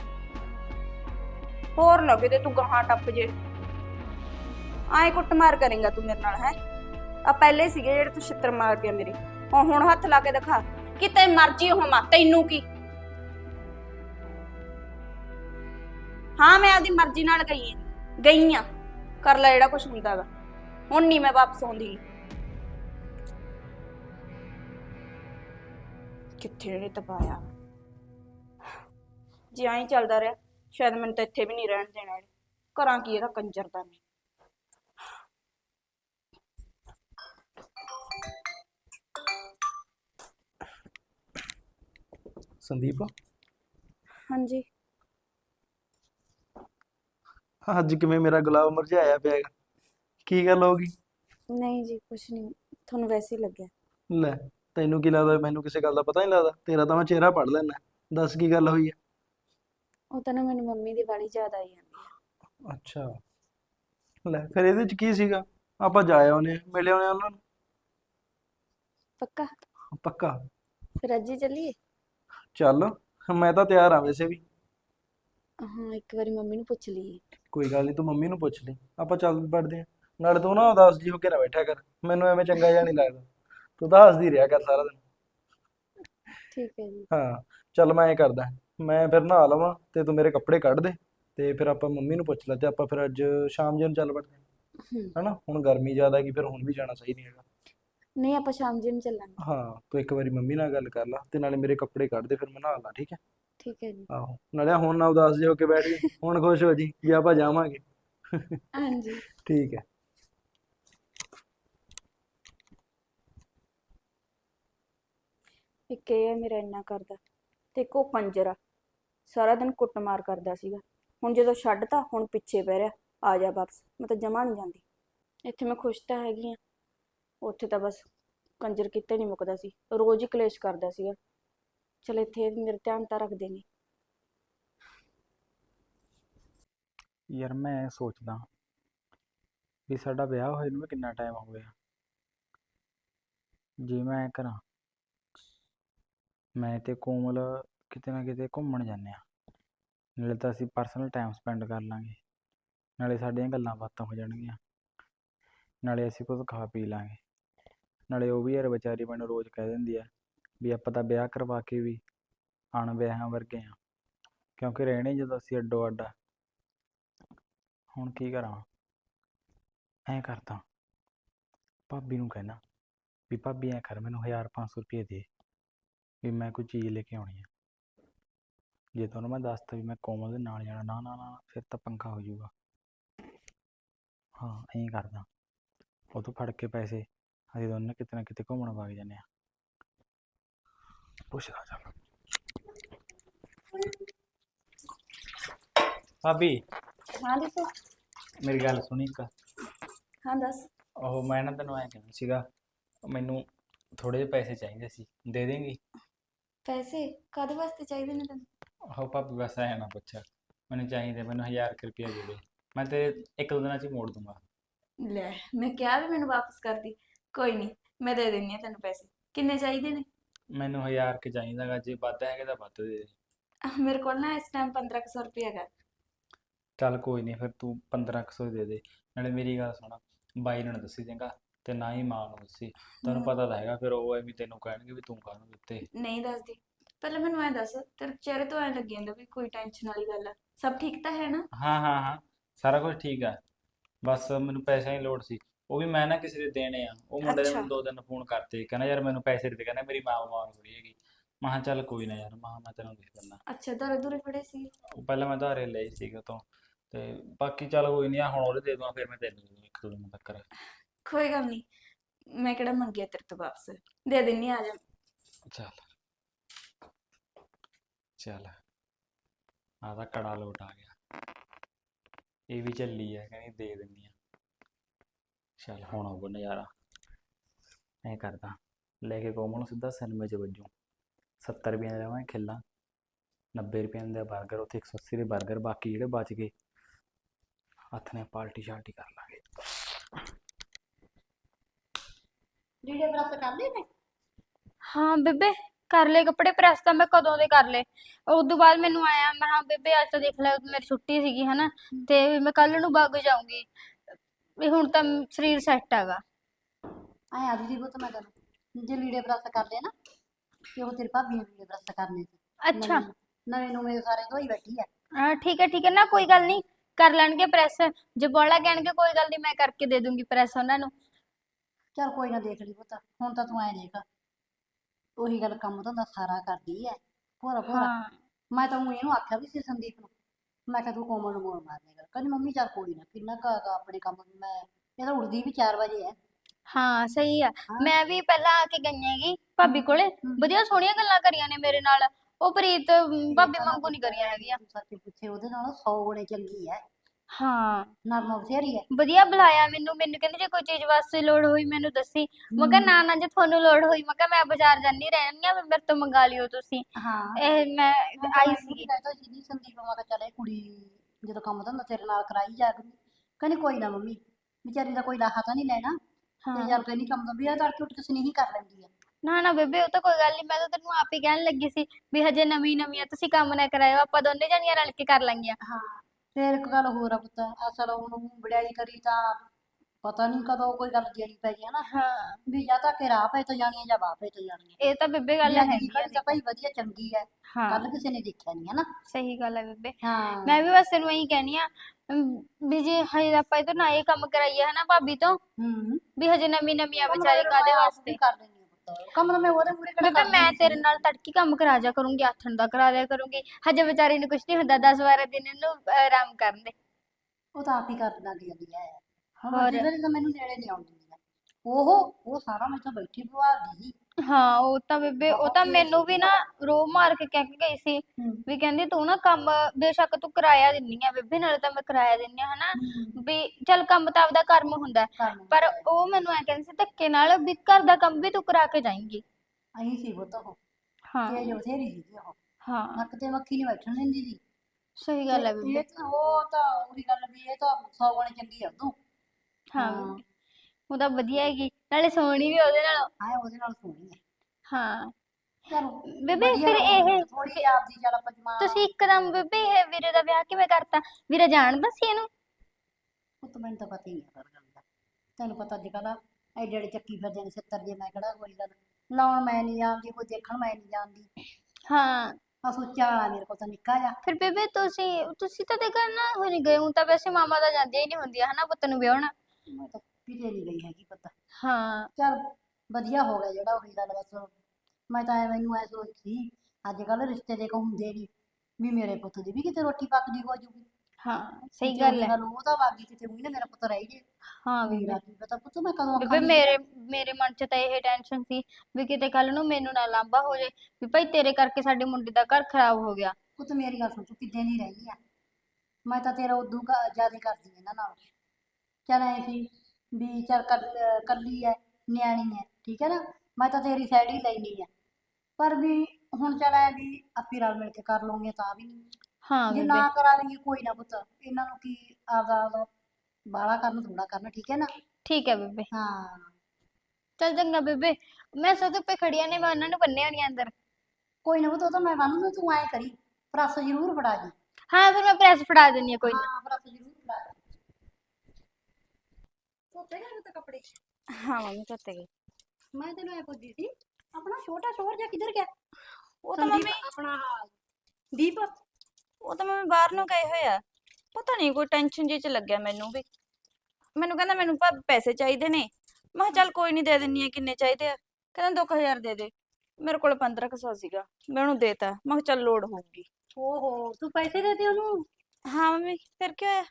ਹੋਰ ਲੱਗੇ ਤੇ ਤੂੰ ਗਾਹਾਂ ਟੱਪ ਜੇ। ਆਏ ਕੁੱਟਮਾਰ ਕਰੇਗਾ ਤੂੰ ਮੇਰੇ ਨਾਲ, ਹੈ? ਆ ਪਹਿਲੇ ਸੀਗੇ ਜਿਹੜੇ ਤੂੰ ਛਿੱਤਰ ਮਾਰ ਗਿਆ ਮੇਰੇ। ਹੁਣ ਹੁਣ ਹੱਥ ਲਾ ਕੇ ਦਿਖਾ। ਕਿਤੇ ਮਰਜ਼ੀ ਹੋਵਾਂ, ਤੈਨੂੰ ਕੀ? ਹਾਂ, ਮੈਂ ਆਪਦੀ ਮਰਜ਼ੀ ਨਾਲ ਗਈ ਗਈ ਆ। ਕਰ ਲੈ ਜਿਹੜਾ ਕੁਝ ਹੁੰਦਾ ਵਾ। ਹੁਣ ਨਹੀਂ ਮੈਂ ਵਾਪਸ ਆਉਂਦੀ। ਕਿੱਥੇ ਨੇ ਤਪਾਇਆ? ਜੇ ਐਂ ਚੱਲਦਾ ਰਿਹਾ ਸ਼ਾਇਦ ਮੈਨੂੰ ਤਾਂ ਇੱਥੇ ਵੀ ਨਹੀਂ ਰਹਿਣ ਦੇਣਾ ਇਹਨੇ। ਕਰਾਂ ਕੀ ਇਹਦਾ ਕੰਜਰ ਦਾ ਮੈਂ।
ਸੰਦੀਪ?
ਹਾਂਜੀ।
ਅੱਜ ਕਿਵੇਂ ਮੇਰਾ ਗੁਲਾਬ ਮੁਰਝਾਇਆ ਪਿਆ ਹੈਗਾ? ਕੀ ਗੱਲ ਹੋ ਗਈ?
ਨਹੀਂ ਜੀ ਕੁਛ ਨਹੀਂ। ਤੁਹਾਨੂੰ ਵੈਸੇ ਹੀ ਲੱਗਿਆ।
ਲੈ ਤੈਨੂੰ ਕੀ ਲੱਗਦਾ? ਮੈਨੂੰ ਕਿਸੇ ਗੱਲ ਦਾ ਪਤਾ ਨਹੀਂ ਲੱਗਦਾ? ਤੇਰਾ ਤਾਂ ਮੈਂ ਚਿਹਰਾ ਪੜ ਲੈਣਾ ਦੱਸ ਕੀ ਗੱਲ ਹੋਈ ਹੈ
ਉਹ ਤਾਂ ਨਾ ਮੈਨੂੰ ਮੰਮੀ ਦੀ ਵਾਲੀ ਯਾਦ ਆਈ ਜਾਂਦੀ ਹੈ
ਅੱਛਾ। ਲੈ ਫਿਰ ਇਹਦੇ ਚ ਕੀ ਸੀਗਾ? ਆਪਾਂ ਜਾ ਆਉਨੇ ਮਿਲੇ ਆਉਨੇ ਉਹਨਾਂ ਨੂੰ।
ਪੱਕਾ?
ਪੱਕਾ।
ਫਿਰ ਅੱਜ ਹੀ ਚੱਲੀਏ?
ਚੱਲ ਮੈਂ ਤਾਂ ਤਿਆਰ ਆ ਵੈਸੇ ਵੀ।
ਹਾਂ ਇੱਕ ਵਾਰੀ ਮੰਮੀ ਨੂੰ ਪੁੱਛ ਲਈਏ।
ਕੋਈ ਗੱਲ ਨਹੀਂ ਤੂੰ ਮੰਮੀ ਨੂੰ ਪੁੱਛ ਲਈ। ਆਪਾਂ ਚੱਲ ਪੜਦੇ ਆ ਨਾਲੇ ਤੂੰ ਨਾ ਉਦਾਸ ਜੀ ਹੋ ਕੇ ਨਾ ਬੈਠਿਆ ਕਰ। ਮੈਨੂੰ ਐਵੇਂ ਚੰਗਾ ਜਿਹਾ ਨਹੀਂ ਲੱਗਦਾ। ਤੂੰ ਤਾਂ ਹੱਸਦੀ ਰਿਹਾ ਕਰ ਸਾਰਾ ਦਿਨ।
ਠੀਕ ਹੈ ਜੀ।
ਹਾਂ ਚੱਲ ਮੈਂ ਇਹ ਕਰਦਾ। ਮੈਂ ਫਿਰ ਨਹਾ ਲਵਾਂ ਤੇ ਤੂੰ ਮੇਰੇ ਕੱਪੜੇ ਕੱਢ ਦੇ ਤੇ ਫਿਰ ਆਪਾਂ ਮੰਮੀ ਨੂੰ ਪੁੱਛ ਲੈ ਤੇ ਆਪਾਂ ਫਿਰ ਅੱਜ ਸ਼ਾਮ ਜਿਹੇ ਨੂੰ ਚੱਲ ਪੜਦੇ
ਹੂੰ।
ਹਨਾ? ਹੁਣ ਗਰਮੀ ਜ਼ਿਆਦਾ ਹੈਗੀ ਫਿਰ ਹੁਣ ਵੀ ਜਾਣਾ ਸਹੀ ਨਹੀਂ ਹੈਗਾ।
ਨਹੀਂ ਆਪਾਂ ਸ਼ਾਮ ਜੀ ਨੂੰ ਚੱਲਾਂਗੇ।
ਹਾਂ ਤੂੰ ਇੱਕ ਵਾਰੀ ਮੰਮੀ ਨਾਲ ਗੱਲ ਕਰ ਲਾ ਤੇ ਨਾਲੇ ਮੇਰੇ ਕੱਪੜੇ ਕੱਢ ਦੇ ਫਿਰ ਮੈਂ ਨਹਾ ਲਾਂ ਠੀਕ ਹੈ?
ਠੀਕ ਹੈ ਜੀ।
ਆਹੋ ਨਾਲੇ ਹੁਣ ਨਾ ਉਦਾਸ ਜਿਹੇ ਹੋ ਕੇ ਬੈਠ ਗਈ ਹੁਣ ਖੁਸ਼ ਹੋ ਜੀ ਵੀ ਆਪਾਂ ਜਾਵਾਂਗੇ।
ਹਾਂਜੀ।
ਠੀਕ ਹੈ।
ਇੱਕ ਇਹ ਹੈ ਮੇਰਾ ਇੰਨਾ ਕਰਦਾ। ਤੇ ਇੱਕ ਉਹ ਕੰਜਰ ਆ ਸਾਰਾ ਦਿਨ ਕੁੱਟਮਾਰ ਕਰਦਾ ਸੀਗਾ। ਹੁਣ ਜਦੋਂ ਛੱਡਤਾ, ਹੁਣ ਪਿੱਛੇ ਪੈ ਰਿਹਾ। ਆ ਜਾ ਵਾਪਸ। ਮੈਂ ਤਾਂ ਜਮਾ ਨਹੀਂ ਜਾਂਦੀ। ਇੱਥੇ ਮੈਂ ਖੁਸ਼ ਤਾਂ ਹੈਗੀ ਆ। ਉੱਥੇ ਤਾਂ ਬਸ ਕੰਜਰ ਕਿਤੇ ਨਹੀਂ ਮੁੱਕਦਾ ਸੀ। ਰੋਜ਼ ਹੀ ਕਲੇਸ਼ ਕਰਦਾ ਸੀਗਾ। ਚਲ ਇੱਥੇ ਮੇਰੇ ਧਿਆਨ ਤਾਂ ਰੱਖਦੇ ਨੇ।
ਯਾਰ ਮੈਂ ਸੋਚਦਾ ਵੀ ਸਾਡਾ ਵਿਆਹ ਹੋਏ ਨੂੰ ਵੀ ਕਿੰਨਾ ਟਾਈਮ ਹੋ ਗਿਆ। ਜੇ ਮੈਂ ਕਰਾਂ। ਮੈਂ ਤੇ ਕੋਮਲ ਕਿਤੇ ਨਾ ਕਿਤੇ ਘੁੰਮਣ ਜਾਂਦੇ ਆ ਨਾਲੇ ਤਾਂ ਅਸੀਂ ਪਰਸਨਲ ਟਾਈਮ ਸਪੈਂਡ ਕਰ ਲਾਂਗੇ। ਨਾਲੇ ਸਾਡੀਆਂ ਗੱਲਾਂ ਬਾਤਾਂ ਹੋ ਜਾਣਗੀਆਂ। ਨਾਲੇ ਅਸੀਂ ਕੁਝ ਖਾ ਪੀ ਲਾਂਗੇ। ਨਾਲੇ ਉਹ ਵੀ ਯਾਰ ਵਿਚਾਰੀ ਮੈਨੂੰ ਰੋਜ਼ ਕਹਿ ਦਿੰਦੀ ਆ ਵੀ ਆਪਾਂ ਤਾਂ ਵਿਆਹ ਕਰਵਾ ਕੇ ਵੀ ਅਣ ਵਿਆਹਾਂ ਵਰਗੇ ਆ ਕਿਉਂਕਿ ਰਹਿਣੇ ਜਦੋਂ ਅਸੀਂ ਅੱਡੋ ਅੱਡ ਆ। ਹੁਣ ਕੀ ਕਰਾਂ? ਐਂ ਕਰਦਾ। ਭਾਬੀ ਨੂੰ ਕਹਿਣਾ ਵੀ ਭਾਬੀ ਐਂ ਕਰ, ਮੈਨੂੰ 1500 ਰੁਪਏ ਦੇ। ਵੀ ਮੈਂ ਕੋਈ ਚੀਜ਼ ਲੈ ਕੇ ਆਉਣੀ ਆ। ਜੇ ਤੁਹਾਨੂੰ ਮੈਂ ਦੱਸਤਾ ਵੀ ਮੈਂ ਕੋਮਲ ਦੇ ਨਾਲ ਜਾਣਾ ਨਾ ਨਾ ਨਾ ਫਿਰ ਤਾਂ ਪੰਗਾ ਹੋ ਜਾਊਗਾ। ਹਾਂ ਐਂ ਕਰਦਾ। ਉਹ ਤੋਂ ਫੜ ਕੇ ਪੈਸੇ ਅਸੀਂ ਦੋਨੇ ਕਿਤੇ ਨਾ ਕਿਤੇ ਘੁੰਮਣ ਵਗ ਜਾਂਦੇ ਆ ਪੁੱਛਦਾ ਚੱਲ ਭਾਬੀ।
ਹਾਂ ਦੱਸੋ।
ਮੇਰੀ ਗੱਲ ਸੁਣੀ ਇੱਕ।
ਹਾਂ ਦੱਸ।
ਉਹ ਮੈਂ ਨਾ ਤੈਨੂੰ ਐਂ ਕਹਿਣਾ ਸੀਗਾ ਮੈਨੂੰ ਥੋੜੇ ਜਿਹੇ ਪੈਸੇ ਚਾਹੀਦੇ ਸੀ। ਦੇ ਦੇਂਗੀ?
ਪੈਸੇ? ਕਦ ਵਾਸਤੇ ਚਾਹੀਦੇ ਨੇ ਤੈਨੂੰ?
ਉਹ ਭਾਬੀ ਬਸ ਐਂ ਨਾ ਪੁੱਛ ਮੈਨੂੰ ਚਾਹੀਦੇ ਮੈਨੂੰ 1000 ਕੁ ਰੁਪਇਆ ਦੇ ਦੇ ਮੈਂ ਤੇ ਇੱਕ ਦੋ ਦਿਨਾਂ ਚ ਹੀ ਮੋੜ ਦੂੰਗਾ
ਲੈ ਮੈਂ ਕਿਹਾ ਵੀ ਮੈਨੂੰ ਵਾਪਸ ਕਰਦੀ ਕੋਈ ਨਹੀਂ ਮੈਂ ਦੇ ਦਿੰਨੀ ਆ ਤੈਨੂੰ ਪੈਸੇ ਕਿੰਨੇ ਚਾਹੀਦੇ ਨੇ
ਮੈਨੂੰ 1000 ਕੁ ਚਾਹੀਦਾਗਾ ਜੇ ਵੱਧ ਹੈਗਾ ਤਾਂ ਵੱਧ ਦੇ ਦੇ
ਅਹ ਮੇਰੇ ਕੋਲ ਨਾ ਇਸ ਟਾਈਮ 1500 ਰੁਪਏ ਹੈਗਾ
ਚੱਲ ਕੋਈ ਨਹੀਂ ਫਿਰ ਤੂੰ 1500 ਦੇ ਦੇ ਨਾਲੇ ਮੇਰੀ ਗੱਲ ਸੁਣ ਬਾਈ ਨੂੰ ਨਾ ਦੱਸੀ ਚੰਗਾ ਤੇ ਨਾ ਹੀ ਮਾਂ ਨੂੰ ਦੱਸੀ ਤੈਨੂੰ। ਪਤਾ ਤਾਂ ਹੈਗਾ ਫਿਰ ਉਹ ਐਵੇਂ ਤੈਨੂੰ ਕਹਿਣਗੇ ਵੀ ਤੂੰ ਕਾਹਨੂੰ ਦਿੱਤੇ
ਨਹੀਂ ਦੱਸਦੀ ਪਹਿਲਾਂ ਮੈਨੂੰ ਐ ਦੱਸ ਤੇਰੇ ਚਿਹਰੇ ਤੋਂ ਐ ਲੱਗੀ ਜਾਂਦਾ ਵੀ ਕੋਈ ਟੈਨਸ਼ਨ ਵਾਲੀ ਗੱਲ ਆ। ਸਭ ਠੀਕ ਤਾਂ ਹੈ ਨਾ?
ਹਾਂ ਹਾਂ ਹਾਂ। ਸਾਰਾ ਕੁਝ ਠੀਕ ਆ। ਬਸ ਮੈਨੂੰ ਪੈਸਿਆਂ ਦੀ ਲੋੜ ਸੀ। ਉਹ ਵੀ ਮੈਂ ਨਾ ਕਿਸੇ ਦੇ ਦੇਣੇ ਆ। ਉਹ ਮੁੰਡੇ ਨੇ
ਅੱਛਾ।
ਮੈਨੂੰ ਦੋ ਦਿਨ ਫੋਨ ਕਰਤੇ। ਕਹਿੰਦਾ ਯਾਰ ਮੈਨੂੰ ਪੈਸੇ ਦੇ ਦੇ। ਕਹਿੰਦਾ ਮੇਰੀ ਮਾਂ ਬਿਮਾਰ ਹੋ ਰਹੀ ਹੈਗੀ। ਮੈਂ ਕਿਹਾ ਚੱਲ ਕੋਈ ਨਾ ਯਾਰ ਮੈਂ ਕਿਹਾ ਮੈਂ ਤੈਨੂੰ ਦੇ ਦਿੰਦਾ।
ਅੱਛਾ ਦਰੇ ਦੂਰੇ ਫੜੇ ਸੀ?
ਉਹ ਪਹਿਲਾਂ ਮੈਂ ਧਾਰੇ ਲਏ ਸੀਗੇ ਤੋਂ ਤੇ ਬਾਕੀ ਚੱਲ ਕੋਈ ਨਹੀਂ ਹੁਣ ਉਹਦੇ ਦੇ ਦੂੰਗਾ ਫਿਰ ਮੈਂ ਤੈਨੂੰ ਦੇ ਦੂੰਗਾ ਇੱਕ ਦੋ ਦਿਨ ਤੱਕ।
ਕੋਈ ਗੱਲ ਨਹੀਂ ਮੈਂ ਕਿਹੜਾ ਮੰਗਿਆ ਤੇਰੇ ਤੋਂ ਵਾਪਸ? ਦੇ ਦਿੰਨੀ ਆ, ਆ ਜਾ।
ਚੱਲ। ਚੱਲ ਆ ਤਾਂ ਕੜਾ ਲੋਟ ਆ ਗਿਆ। ਇਹ ਵੀ ਚੱਲੀ ਹੈ ਕਹਿੰਦੀ ਦੇ ਦਿੰਨੀ ਆ। ਚੱਲ ਹੁਣ ਆਊਗਾ ਨਜ਼ਾਰਾ। ਐ ਕਰਦਾ ਲੈ ਕੇ ਕੋਮਲ ਨੂੰ ਸਿੱਧਾ ਸਿਨੇਮੇ 'ਚ ਵੱਜੂ। 70 ਰੁਪਏ ਦਾ ਲਵਾਂ ਖਿੱਲਾ 90 ਰੁਪਏ ਦਾ 버ਗਰ ਉੱਥੇ 180 ਦੇ 버ਗਰ ਬਾਕੀ ਜਿਹੜੇ ਬਚ ਗਏ। ਹੱਥ ਨੇ ਪਾਰਟੀ ਸ਼ਾਰਟੀ ਕਰ ਲਾਂਗੇ।
ਲੀੜੇ ਬਰਸ ਕਰ ਲਏ ਨੇ?
ਹਾਂ ਬੇਬੇ। ਕਰ ਲਏ ਕੱਪੜੇ ਪ੍ਰੈਸ ਤਾਂ ਮੈਂ ਕਦੋਂ ਦੇ ਕਰ ਲਏ। ਉਸ ਤੋਂ ਬਾਅਦ ਮੈਨੂੰ ਆਇਆ ਮੈਂ ਹਾਂ ਬੇਬੇ ਅੱਜ ਤਾਂ ਦੇਖ ਲੈ ਮੇਰੀ ਛੁੱਟੀ ਸੀਗੀ ਹਨਾ। ਤੇ ਮੈਂ ਕੱਲ ਨੂੰ ਵਗ ਜਾਊਂਗੀ। ਵੀ ਹੁਣ ਤਾਂ ਸਰੀਰ ਸੈੱਟ ਹੈਗਾ।
ਐ ਆ ਦੀਦੀ ਪੁੱਤ ਮੈਂ ਤੈਨੂੰ ਜੇ ਲੀੜੇ ਪ੍ਰੈਸ ਕਰ ਲਏ ਨਾ ਤੇ ਉਹ ਤੇਰੀ ਭਾਬੀ ਨੇ ਲੀੜੇ ਪ੍ਰੈਸ ਕਰਨੇ ਸੀ।
ਅੱਛਾ।
ਨਵੇਂ- ਨਵੇਂ ਨੂਵੇਂ ਸਾਰੇ ਧੋਈ ਬੈਠੀ ਆ।
ਹਾਂ ਠੀਕ ਹੈ ਠੀਕ ਹੈ ਨਾ ਕੋਈ ਗੱਲ ਨਹੀਂ ਕਰ ਲੈਣਗੇ ਪ੍ਰੈਸ। ਜੇ ਬੋਲਾ ਕਹਿਣਗੇ ਕੋਈ ਗੱਲ ਨਹੀਂ ਮੈਂ ਕਰਕੇ ਦੇ ਦੂੰਗੀ ਪ੍ਰੈਸ ਉਹਨਾਂ ਨੂੰ।
ਚੱਲ ਕੋਈ ਨਾ ਦੇਖ ਲਈ ਪੁੱਤ ਹੁਣ ਤਾਂ ਤੂੰ ਐ ਦੇਖ। ਉਹੀ ਗੱਲ ਕੰਮ ਧੰਦਾ ਸਾਰਾ ਕਰਦੀ ਐ ਭੋਰਾ ਭੋਰਾ।
ਹਾਂ।
ਮੈਂ ਤਾਂ ਊਂ ਇਹਨੂੰ ਆਖਿਆ ਵੀ ਸੀ ਸੰਦੀਪ ਨੂੰ ਮੈਂ ਕਿਹਾ ਤੂੰ ਕੋਮਲ ਨੂੰ ਮੋੜ ਮਾਰਨੇ ਗੱਲ। ਕਹਿੰਦੀ ਮੰਮੀ ਚੱਲ ਕੋਈ ਨਾ ਕਿੰਨਾ ਕੁ ਆਪਣੇ ਕੰਮ ਮੈਂ ਇਹ ਤਾਂ ਉੱਠਦੀ ਵੀ 4 ਵਜੇ ਐ।
ਹਾਂ ਸਹੀ ਆ। ਮੈਂ ਵੀ ਪਹਿਲਾਂ ਆ ਕੇ ਗਈ ਹੈਗੀ ਭਾਬੀ ਕੋਲੇ। ਵਧੀਆ ਸੋਹਣੀਆਂ ਗੱਲਾਂ ਕਰੀਆਂ ਨੇ ਮੇਰੇ ਨਾਲ। ਉਹ ਪ੍ਰੀਤ ਅਮ, ਭਾਬੀ
ਤਾਂ
ਵਾਂਗੂ ਨਹੀਂ ਕਰੀਆਂ ਹੈਗੀਆਂ।
ਸੱਚੇ ਪੁੱਛੇ ਉਹਦੇ ਨਾਲ 100 ਗੁਣੇ ਚੰਗੀ ਐ।
ਹਾਂ।
ਨਰਮ ਬਥੇਰੀ ਐ
ਵਧੀਆ ਬੁਲਾਇਆ ਮੈਨੂੰ ਮੈਨੂੰ ਕਹਿੰਦੀ ਜੇ ਕੋਈ ਚੀਜ਼ ਵਾਸਤੇ ਲੋੜ ਹੋਈ ਮੈਨੂੰ ਦੱਸੀ। ਮੈਂ ਕਿਹਾ ਨਾ ਨਾ ਜੇ ਤੁਹਾਨੂੰ ਲੋੜ ਹੋਈ ਮੈਂ ਕਿਹਾ ਮੈਂ ਬਾਜ਼ਾਰ ਜਾਂਦੀ ਰਹਿੰਦੀ ਆ ਮੇਰੇ ਤੋਂ ਮੰਗਾ ਲਿਓ ਤੁਸੀਂ।
ਹਾਂ।
ਇਹ ਮੈਂ ਆਈ ਸੀ
ਕਹਿੰਦਾ ਜੀ ਸੰਦੀਪ ਮੈਂ ਕਿਹਾ ਚੱਲ ਇਹ ਕੁੜੀ ਜਦੋਂ ਕੰਮ ਧੰਦਾ ਤੇਰੇ ਨਾਲ ਕਰਾਈ ਜਾ ਕਰੂਗੀ ਕਹਿੰਦੀ ਕੋਈ ਨਾ ਮੰਮੀ ਵਿਚਾਰੀ ਦਾ ਕੋਈ ਲਾਹਾ ਤਾਂ ਨਹੀਂ ਲੈਣਾ। ਤੇ
ਹਾਂ।
ਜਦ ਕਹਿੰਦੀ ਕੰਮ ਤਾਂ ਵੀ ਇਹ ਤੜਕੇ ਉੱਠ ਕੇ ਸਨੇਹੀ ਕਰ ਲੈਂਦੀ ਐ
ਨਾ ਨਾ ਬੇਬੇ ਉਹ ਤਾਂ ਕੋਈ ਗੱਲ ਨਹੀਂ ਮੈਂ ਤਾਂ ਤੈਨੂੰ ਆਪ ਹੀ ਕਹਿਣ ਲੱਗੀ ਸੀ ਵੀ ਹਜੇ ਨਵੀਂ ਨਵੀਂ ਆ ਤੁਸੀਂ ਕੰਮ ਨਾ ਕਰਾਇਓ ਆਪਾਂ ਦੋਨੇ ਜਣੀਆਂ ਰਲ ਕੇ ਕਰ ਲਾਂਗੀਆਂ।
ਹਾਂ। ਫੇਰ ਇੱਕ ਗੱਲ ਹੋਰ ਆ ਪੁੱਤ ਅਸਲ ਉਹਨੂੰ ਵਡਿਆਈ ਕਰੀ ਤਾਂ ਪਤਾ ਨਹੀਂ ਕਦੋਂ ਕੋਈ ਗੱਲ ਜਿਹੜੀ ਪੈ ਗਈ ਹੈ ਨਾ
ਹਾਂ।
ਵੀ ਜਾਂ ਤਾਂ ਕਿ ਰਾਹ ਪੈ ਤੋਂ ਜਾਣੀ ਹੈ ਜਾਂ ਬਾਹ ਪੈ ਤੋਂ ਜਾਣੀ ਹੈ
ਇਹ ਤਾਂ ਬੇਬੇ ਗੱਲ ਆ
ਤਾਂ ਭਾਈ ਵਧੀਆ ਚੰਗੀ ਹੈ
ਹਾਂ।
ਕੱਲ ਕਿਸੇ ਨੇ ਦੇਖਿਆ ਨਹੀਂ ਹੈ ਨਾ
ਸਹੀ ਗੱਲ ਹੈ ਬੇਬੇ।
ਹਾਂ।
ਮੈਂ ਵੀ ਬਸ ਤੈਨੂੰ ਇਹੀ ਕਹਿਣੀ ਆ ਵੀ ਜੇ ਹਜੇ ਆਪਾਂ ਇਹ ਤੋਂ ਨਾ ਇਹ ਕੰਮ ਕਰਾਈਏ ਹਨਾ ਭਾਬੀ ਤੋਂ
ਹੂੰ।
ਵੀ ਹਜੇ ਨਵੀਂ ਨਵੀਂ ਆ ਵਿਚਾਰੀ ਕਾਦੇ ਵਾਸਤੇ।
ਕਰ ਕੰਮ ਤਾਂ ਮੈਂ ਉਹਦੇ ਮੂਰੇ
ਬੇਬੇ ਮੈਂ। ਤੇਰੇ ਨਾਲ ਤੜਕੀ ਕੰਮ ਕਰਾ ਜਾ ਕਰੂੰਗੀ ਆਥਣ ਦਾ ਕਰਾ ਦਿਆ ਕਰੂੰਗੀ ਹਜੇ ਵਿਚਾਰੀ ਨੂੰ ਕੁਝ ਨਹੀਂ ਹੁੰਦਾ 10 12 ਦਿਨ ਇਹਨੂੰ ਅਹ, ਆਰਾਮ ਕਰਨ ਦੇ
ਉਹ ਤਾਂ ਆਪ ਹੀ ਕਰਨ ਲੱਗ ਜਾਂਦੀ ਹੈ
ਹੋਰ।
ਜਿਹਦੇ ਤਾਂ ਮੈਨੂੰ ਨੇੜੇ ਨਹੀਂ ਹੈ। ਉਹ ਉਹ ਸਾਰਾ ਮੈਂ ਤਾਂ ਬੈਠੀ ਬੁਆਲਦੀ ਸੀ
ਹਾਂ ਉਹ ਤਾਂ ਬੇਬੇ ਉਹ ਤਾਂ ਮੈਨੂੰ ਵੀ ਨਾ ਰੋ ਮਾਰ ਕੇ ਕਹਿ ਕੇ ਗਈ ਸੀ ਵੀ ਕਹਿੰਦੀ ਤੂੰ ਨਾ ਕੰਮ ਬੇਸ਼ੱਕ ਤੂੰ ਕਿਰਾਇਆ ਦਿੰਨੀ ਆ ਬੇਬੇ ਨਾਲੇ ਤਾਂ ਮੈਂ ਕਿਰਾਇਆ ਦਿੰਨੀ ਆ ਹਨਾ? ਵੀ ਚੱਲ ਕੰਮ ਤਾਂ ਆਪਦਾ ਕਰਮ ਹੁੰਦਾ ਹੈ।
ਕਰ ਲੂੰ।
ਪਰ ਉਹ ਮੈਨੂੰ ਐ ਕਹਿੰਦੀ ਸੀ ਧੱਕੇ ਨਾਲ ਵੀ ਘਰ ਦਾ ਕੰਮ ਵੀ ਤੂੰ ਕਰਾ ਕੇ ਜਾਏਂਗੀ।
ਅਹੀਂ ਸੀ ਉਹ ਤਾਂ ਉਹ।
ਹਾਂ।
ਤੇ ਜੋ ਬਥੇਰੀ ਸੀ ਉਹ।
ਹਾਂ।
ਨੱਕ ਤੇ ਮੱਖੀ ਨਹੀਂ ਬੈਠਣ ਦਿੰਦੀ ਸੀ।
ਸਹੀ ਗੱਲ ਹੈ
ਤੇ
ਬੇਬੇ।
ਇਹ ਤਾਂ ਉਹ ਤਾਂ ਉਹਦੀ ਗੱਲ ਵੀ ਇਹ ਤਾਂ ਸੌ ਗੁਣੇ ਚੰਗੀ ਆ ਉਦੋਂ
ਹਾਂ।
ਹਾਂ।
ਬੇਬੇ। ਉਹ ਤਾਂ ਵਧੀਆ ਹੈਗੀ। ਨਾਲੇ ਸੋਹਣੀ ਵੀ ਉਹਦੇ ਨਾਲ।
ਆਏ ਉਹਦੇ ਨਾਲ ਸੋਹਣੀ ਹੈ
ਹਾਂ।
ਚਲੋ
ਬੇਬੇ ਫਿਰ ਇਹ
ਥੋੜੀ ਆਪਦੀ ਚੱਲ ਆਪਾਂ ਜਮਾ
ਤੁਸੀਂ ਇੱਕਦਮ ਬੇਬੇ ਇਹ ਵੀਰੇ ਦਾ ਵਿਆਹ ਕਿਵੇਂ ਕਰਤਾ? ਵੀਰੇ ਜਾਣਦਾ ਸੀ ਇਹਨੂੰ?
ਪੁੱਤ ਮੈਨੂੰ ਤਾਂ ਪਤਾ ਹੀ ਨਹੀਂ ਕਰ ਗੱਲ ਦਾ। ਤੈਨੂੰ ਪਤਾ ਅੱਜ ਕੱਲ੍ਹ ਐਡੇ ਐਡੇ ਚੱਕੀ ਫਿਰਦੇ ਨੇ ਸਿੱਤਰ ਜੇ ਮੈਂ ਕਿਹੜਾ ਕੋਈ ਗੱਲ। ਲਾਉਣ ਮੈਂ ਨਹੀਂ ਜਾਂਦੀ ਕੋਈ ਦੇਖਣ ਮੈਂ ਨਹੀਂ ਜਾਂਦੀ।
ਹਾਂ।
ਆ ਸੋਚਿਆ ਵਾਲਾ ਮੇਰੇ ਕੋਲ ਤਾਂ ਨਿੱਕਾ ਜਿਹਾ।
ਫਿਰ ਬੇਬੇ ਤੁਸੀਂ ਤੁਸੀਂ ਤਾਂ ਦੇਖਣ ਨਾ ਹੋ ਨਹੀਂ ਗਏ ਹੁਣ ਤਾਂ ਵੈਸੇ ਮਾਮਾ ਤਾਂ ਜਾਂਦੀਆਂ ਹੀ ਨਹੀਂ ਹੁੰਦੀਆਂ ਹਨਾ ਪੁੱਤ ਨੂੰ ਵਿਆਹਣਾ।
ਮੈਂ ਤਾਂ ਕਿਤੇ ਨਹੀਂ ਗਈ ਹੈਗੀ ਪਤਾ।
ਹਾਂ।
ਚੱਲ ਵਧੀਆ ਹੋ ਗਿਆ ਜਿਹੜਾ ਉਹੀ ਗੱਲ ਬਸ। ਮੈਂ ਤਾਂ ਐ ਮੈਨੂੰ ਐ ਸੋਚੀ ਅੱਜ ਕੱਲ੍ਹ ਰਿਸ਼ਤੇ ਦੇ ਕੋ ਹੁੰਦੇ ਨਹੀਂ ਵੀ ਮੇਰੇ ਪੁੱਤ ਦੀ ਵੀ ਕਿਤੇ ਰੋਟੀ ਪੱਕਦੀ ਹੋ ਜੂਗੀ
ਹਾਂ ਸਹੀ
ਜੇ
ਗੱਲ
ਉਹੀ
ਹੈ।
ਉਹ ਤਾਂ ਵਾਗੀ ਕਿਤੇ ਉਹੀ ਨਾ ਮੇਰਾ ਪੁੱਤ ਰਹਿ ਜੇ।
ਹਾਂ
ਕੀ ਪਤਾ ਪੁੱਤ ਮੈਂ ਕਦੋਂ
ਬੇਬੇ ਮੇਰੇ ਮੇਰੇ ਮਨ 'ਚ ਤਾਂ ਇਹ ਟੈਨਸ਼ਨ ਸੀ ਵੀ ਕਿਤੇ ਕੱਲ ਨੂੰ ਮੈਨੂੰ ਨਾ ਲਾਂਭਾ ਹੋ ਜਾਏ ਵੀ ਭਾਈ ਤੇਰੇ ਕਰਕੇ ਸਾਡੇ ਮੁੰਡੇ ਦਾ ਘਰ ਖਰਾਬ ਹੋ ਗਿਆ।
ਪੁੱਤ ਮੇਰੀ ਗੱਲ ਸੁਣ ਤੂੰ ਕਿੱਦਾਂ ਦੀ ਰਹੀ ਆ? ਮੈਂ ਤਾਂ ਤੇਰਾ ਉਦੋਂ ਜ਼ਿਆਦਾ ਕਰਦੀ ਇਹਨਾਂ ਨਾਲ। ਚੱਲ ਐ ਸੀ ਵੀ ਚੱਲ ਕੱਲ- ਕੱਲੀ ਐ ਨਿਆਣੀ ਐ ਠੀਕ ਹੈ ਨਾ? ਮੈਂ ਤਾਂ ਤੇਰੀ ਸਾਈਡ ਹੀ ਲੈਣੀ ਆ। ਪਰ ਵੀ ਹੁਣ ਚੱਲ ਐ ਵੀ ਆਪੀ ਰਲ ਮਿਲ ਕੇ ਕਰ ਲਵਾਂਗੇ ਤਾਂ ਵੀ ਨਹੀਂ
ਹਾਂ
ਜੇ
ਬੇਬੇ।
ਨਾ ਕਰਾਂਗੇ ਕੋਈ ਨਾ ਪੁੱਤ। ਇਹਨਾਂ ਨੂੰ ਕੀ ਆਪਦਾ ਆਪਦਾ ਬਾਲਾ ਕਰਨ ਥੋੜਾ ਕਰਨਾ ਠੀਕ ਹੈ ਨਾ?
ਠੀਕ ਹੈ ਬੇਬੇ।
ਹਾਂ।
ਚੱਲ ਚੰਗਾ ਬੇਬੇ। ਮੈਂ ਸਭ ਪੇ ਖੜੀਆਂ ਨੇ ਮੈਂ ਉਹਨਾਂ ਨੂੰ ਬੰਨਿਆ ਨਹੀਂ ਅੰਦਰ।
ਕੋਈ ਨਾ ਪੁੱਤ ਉਹ ਤਾਂ ਮੈਂ ਬੰਨ ਦੂੰ ਤੂੰ ਐ ਕਰੀ। ਪ੍ਰੈਸ ਜ਼ਰੂਰ ਫੜਾ ਜੀ।
ਹਾਂ ਫਿਰ ਮੈਂ ਪ੍ਰੈਸ ਫੜਾ ਦਿੰਨੀ ਹਾਂ ਕੋਈ ਨਾ।
ਹਾਂ ਪ੍ਰੈਸ ਜ਼ਰੂਰ ਧੋਤੇ ਗਏ ਤੇ ਕੱਪੜੇ
ਹਾਂ ਮੰਮੀ ਧੋਤੇ ਗਏ।
ਮੈਂ ਤੈਨੂੰ ਇਹ ਪੁੱਛਦੀ ਸੀ ਆਪਣਾ ਛੋਟਾ ਸ਼ੋਰ ਜਿਹਾ ਕਿੱਧਰ ਗਿਆ?
ਉਹ ਤਾਂ ਮੰਮੀ
ਆਪਣਾ ਦੀਪ?
ਉਹ ਤਾਂ ਮੰਮੀ ਬਾਹਰ ਨੂੰ ਗਏ ਹੋਏ ਆ। ਪਤਾ ਨਹੀਂ ਕੋਈ ਟੈਨਸ਼ਨ ਜੀ ਚ ਲੱਗਿਆ ਮੈਨੂੰ ਵੀ। ਮੈਨੂੰ ਕਹਿੰਦਾ ਮੈਨੂੰ ਭਾਬੀ ਪੈਸੇ ਚਾਹੀਦੇ ਨੇ। ਮੈਂ ਕਿਹਾ ਚੱਲ ਕੋਈ ਨਹੀਂ ਦੇ ਦਿੰਨੀ ਆ ਕਿੰਨੇ ਚਾਹੀਦੇ ਆ? ਕਹਿੰਦਾ 2000 ਦੇ ਦੇ। ਮੇਰੇ ਕੋਲ 1500 ਸੀਗਾ ਮੈਂ ਉਹਨੂੰ ਦੇਤਾ। ਮੈਂ ਕਿਹਾ ਚੱਲ ਲੋੜ ਹੋਊਗੀ।
ਓਹੋ ਤੂੰ ਪੈਸੇ ਦੇ ਦੇ ਉਹਨੂੰ?
ਹਾਂ ਮੰਮੀ ਫਿਰ ਕੀ ਹੋਇਆ?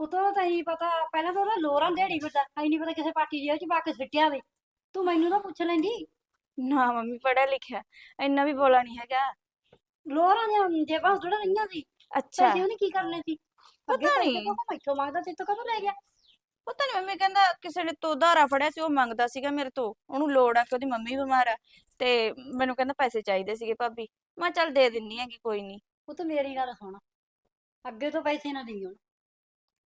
ਪੁੱਤੋ ਤਾਂ ਹੀ ਪਤਾ ਪਹਿਲਾਂ ਤਾਂ ਉਹਦਾ ਲੋਰਾਂ ਦੇੜੀ ਫਿਰਦਾ ਐ ਨਹੀਂ ਪਤਾ ਕਿਸੇ ਪਾਰਟੀ ਜੇਬ ਚ ਪਾ ਕੇ ਸਿੱਟਿਆ ਵੇ। ਤੂੰ ਮੈਨੂੰ ਨਾ ਪੁੱਛ ਲੈਂਦੀ।
ਨਾ ਮੰਮੀ ਪੜਿਆ ਲਿਖਿਆ ਇੰਨਾ ਵੀ ਬੋਲਾ ਨਹੀਂ ਹੈਗਾ।
ਲੋਰਾਂ ਦੀਆਂ ਜੇਬਾਂ ਥੋੜਾ ਰਹੀਆਂ ਸੀ।
ਅੱਛਾ।
ਪੈਸੇ ਉਹਨੇ ਕੀ ਕਰਨੇ ਸੀ? ਅੱਗੇ
ਪਤਾ
ਪੈਸੇ
ਨੀ।
ਤਾਂ ਮੈਥੋਂ ਮੰਗਦਾ ਤੇ ਤੂੰ ਕਦੋਂ ਲੈ ਗਿਆ?
ਪਤਾ ਨਹੀਂ ਮੰਮੀ ਕਹਿੰਦਾ ਕਿਸੇ ਨੇ ਤੋਂ ਉਧਾਰਾ ਫੜਿਆ ਸੀ ਉਹ ਮੰਗਦਾ ਸੀਗਾ ਮੇਰੇ ਤੋਂ। ਉਹਨੂੰ ਲੋੜ ਆ ਕਿ ਉਹਦੀ ਮੰਮੀ ਬਿਮਾਰ ਆ। ਤੇ ਮੈਨੂੰ ਕਹਿੰਦਾ ਪੈਸੇ ਚਾਹੀਦੇ ਸੀਗੇ ਭਾਬੀ। ਮੈਂ ਕਿਹਾ ਚੱਲ ਦੇ ਦਿੰਨੀ ਹੈਗੀ ਕੋਈ ਨਹੀਂ
ਉਹ ਤਾਂ ਮੇਰੀ ਗੱਲ ਸੁਣ। ਅੱਗੇ ਤੋਂ ਪੈਸੇ ਨਾ ਦੇਈਂ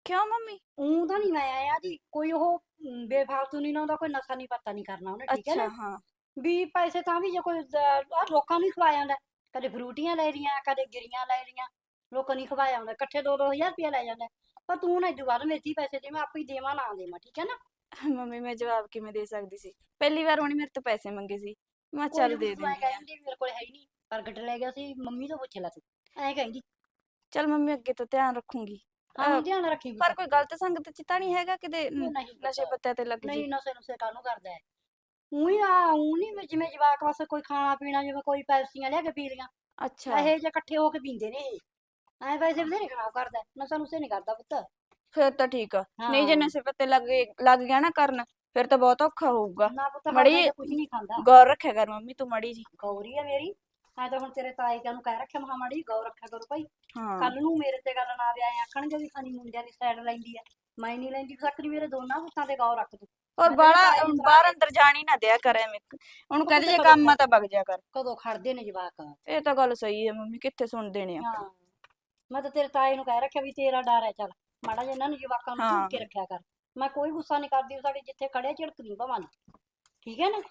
ਕਿਉਂ ਮੰਮੀ?
ਊਂ ਤਾਂ ਨਹੀਂ ਮੈਂ ਆਇਆ ਜੀ ਕੋਈ ਉਹ ਅਮ, ਬੇਫਾਲਤੂ ਨਹੀਂ ਨਾ ਉਹਦਾ ਕੋਈ ਨਸ਼ਾ ਨਹੀਂ ਪਤਾ ਨਹੀਂ ਕਰਨਾ ਉਹਨੇ ਠੀਕ ਹੈ
ਅੱਛਾ
ਨਾ
ਹਾਂ।
ਵੀ ਪੈਸੇ ਤਾਂ ਵੀ ਜੇ ਕੋਈ ਆ ਲੋਕਾਂ ਨੂੰ ਹੀ ਖਵਾਇਆ ਜਾਂਦਾ। ਕਦੇ ਫਰੂਟੀਆਂ ਲੈ ਲੀਆਂ ਕਦੇ ਗਿਰੀਆਂ ਲੈ ਲੀਆਂ ਲੋਕਾਂ ਨੂੰ ਖਵਾਇਆ ਹੁੰਦਾ। ਇਕੱਠੇ 2-2000 ਰੁਪਇਆ ਲੈ ਜਾਂਦਾ। ਪਰ ਤੂੰ ਨਾ ਇਦੋਂ ਬਾਅਦ ਮੇਰੀ ਪੈਸੇ ਦੇ ਮੈਂ ਆਪੇ ਹੀ ਦੇਵਾਂ ਨਾ ਦੇਵਾਂ ਠੀਕ ਹੈ ਨਾ?
ਮੰਮੀ ਮੈਂ ਜਵਾਬ ਕਿਵੇਂ ਦੇ ਸਕਦੀ ਸੀ? ਪਹਿਲੀ ਵਾਰ ਉਹਨੇ ਮੇਰੇ ਤੋਂ ਪੈਸੇ ਮੰਗੇ ਸੀ। ਮੈਂ
ਕੋਈ
ਚੱਲ ਦੇ
ਐਂ
ਦਿੰਦੀ
ਕਹਿ
ਆ
ਵੀ ਮੇਰੇ ਕੋਲ ਹੈ ਹੀ ਨਹੀਂ ਪ੍ਰਗਟ ਲੈ ਗਿਆ ਸੀ ਮੰਮੀ ਤੋਂ ਪੁੱਛ ਲੈ ਤੂੰ। ਐਂ ਕਹਿੰਦੀ।
ਚੱਲ ਮੰਮੀ ਅੱਗੇ ਤੋਂ ਧਿਆਨ ਰੱਖੂੰਗੀ।
ਹਾਂ। ਧਿਆਨ ਰੱਖੀ
ਪਰ ਕੋਈ ਗਲਤ ਸੰਗਤ ਚ ਤਾਂ ਨਹੀਂ ਹੈਗਾ ਕਿਤੇ
ਨਹੀਂ
ਨਸ਼ੇ
ਪੁੱਤ,
ਤੇ ਲੱਗ ਜੀ।
ਨਹੀਂ ਨਸੇ ਨੁਸੇ ਕਾਹਨੂੰ ਕਰਦਾ ਹੈ। ਉਹੀ ਆ ਉਹ ਨਹੀਂ ਜਿਵੇਂ ਜਵਾਕ ਵਾਸਤੇ ਕੋਈ ਖਾਣਾ ਪੀਣਾ ਜਿਵੇਂ ਕੋਈ ਪੈਪਸੀਆਂ ਲਿਆ ਕੇ ਪੀ ਲੀਆਂ।
ਅੱਛਾ।
ਇਹ ਜੇ ਇਕੱਠੇ ਹੋ ਕੇ ਪੀਂਦੇ ਨੇ ਇਹ। ਐਂ ਪੈਸੇ ਬਥੇਰੇ ਖਰਾਬ ਕਰਦਾ। ਨਸ਼ਾ ਨੁਸੇ ਨਹੀਂ ਕਰਦਾ ਪੁੱਤ।
ਫਿਰ ਤਾਂ ਠੀਕ ਆ। ਨਹੀਂ ਜੇ। ਨਸ਼ੇ ਪੱਤੇ ਲੱਗ ਗਏ ਲੱਗ ਗਿਆ ਨਾ ਕਰਨ ਫਿਰ ਤਾਂ ਬਹੁਤ ਔਖਾ ਹੋਊਗਾ। ਮੜੀ-
ਕੁਝ ਨਹੀਂ ਖਾਂਦਾ।
ਗੌਰ ਰੱਖਿਆ ਕਰ ਮੰਮੀ ਤੂੰ ਮੜੀ ਜੀ।
ਗੌਰੀ ਆ ਮੇਰੀ। ਐ ਤਾਂ ਹੁਣ ਤੇਰੇ ਤਾਏ ਕਿਆ ਨੂੰ ਕਹਿ ਰੱਖਿਆ ਮਹਾ ਮਾੜੀ ਗੌਰ ਰੱਖਿਆ ਕਰੋ ਭਾਈ।
ਹਾਂ।
ਕੱਲ ਨੂੰ ਮੇਰੇ ਤੇ ਗੱਲ ਨਾ ਐ ਆਖਣਗੇ ਵੀ ਖਾਨੀ ਮੁੰਡਿਆਂ ਦੀ ਸਾਈਡ ਲੈਂਦੀ ਐ ਮੈਂ ਨਹੀਂ ਲੈਂਦੀ ਸਕਦੀ ਮੇਰੇ ਦੋਨਾਂ ਪੁੱਤਾਂ ਤੇ ਗੌਰ ਰੱਖ ਤੂੰ।
ਔਰ
ਮੈਂ
ਬਾਹਲਾ ਬਾਹਰ। ਅੰਦਰ ਜਾਣ ਹੀ ਨਾ ਦਿਆ ਕਰ ਐਵੇਂ। ਉਹਨੂੰ
ਉਹ
ਕਹਦੇ ਜੇ ਕੰਮ ਆ ਤਾਂ ਵਗ ਜਾ ਕਰ।
ਕਦੋਂ ਖੜਦੇ ਨੇ ਜਵਾਕ?
ਇਹ ਤਾਂ ਗੱਲ ਸਹੀ ਹੈ ਮੰਮੀ ਕਿੱਥੇ ਸੁਣਦੇ ਨੇ
ਹਾਂ। ਮੈਂ ਤਾਂ ਤੇਰੇ ਤਾਏ ਨੂੰ ਕਹਿ ਰੱਖਿਆ ਵੀ ਤੇਰਾ ਡਰ ਹੈ ਚੱਲ। ਮਾੜਾ ਜਿਹਾ ਇਹਨਾਂ ਨੂੰ ਜਵਾਕਾਂ ਨੂੰ
ਹਾਂ।
ਕੇ ਰੱਖਿਆ ਕਰ। ਮੈਂ ਕੋਈ ਗੁੱਸਾ ਨਹੀਂ ਕਰਦੀ ਸਾਡੇ ਜਿੱਥੇ ਖੜਿਆ ਝਿੜਕਦੀ ਭਵਾਂ ਠੀਕ ਹੈ ਨਾ?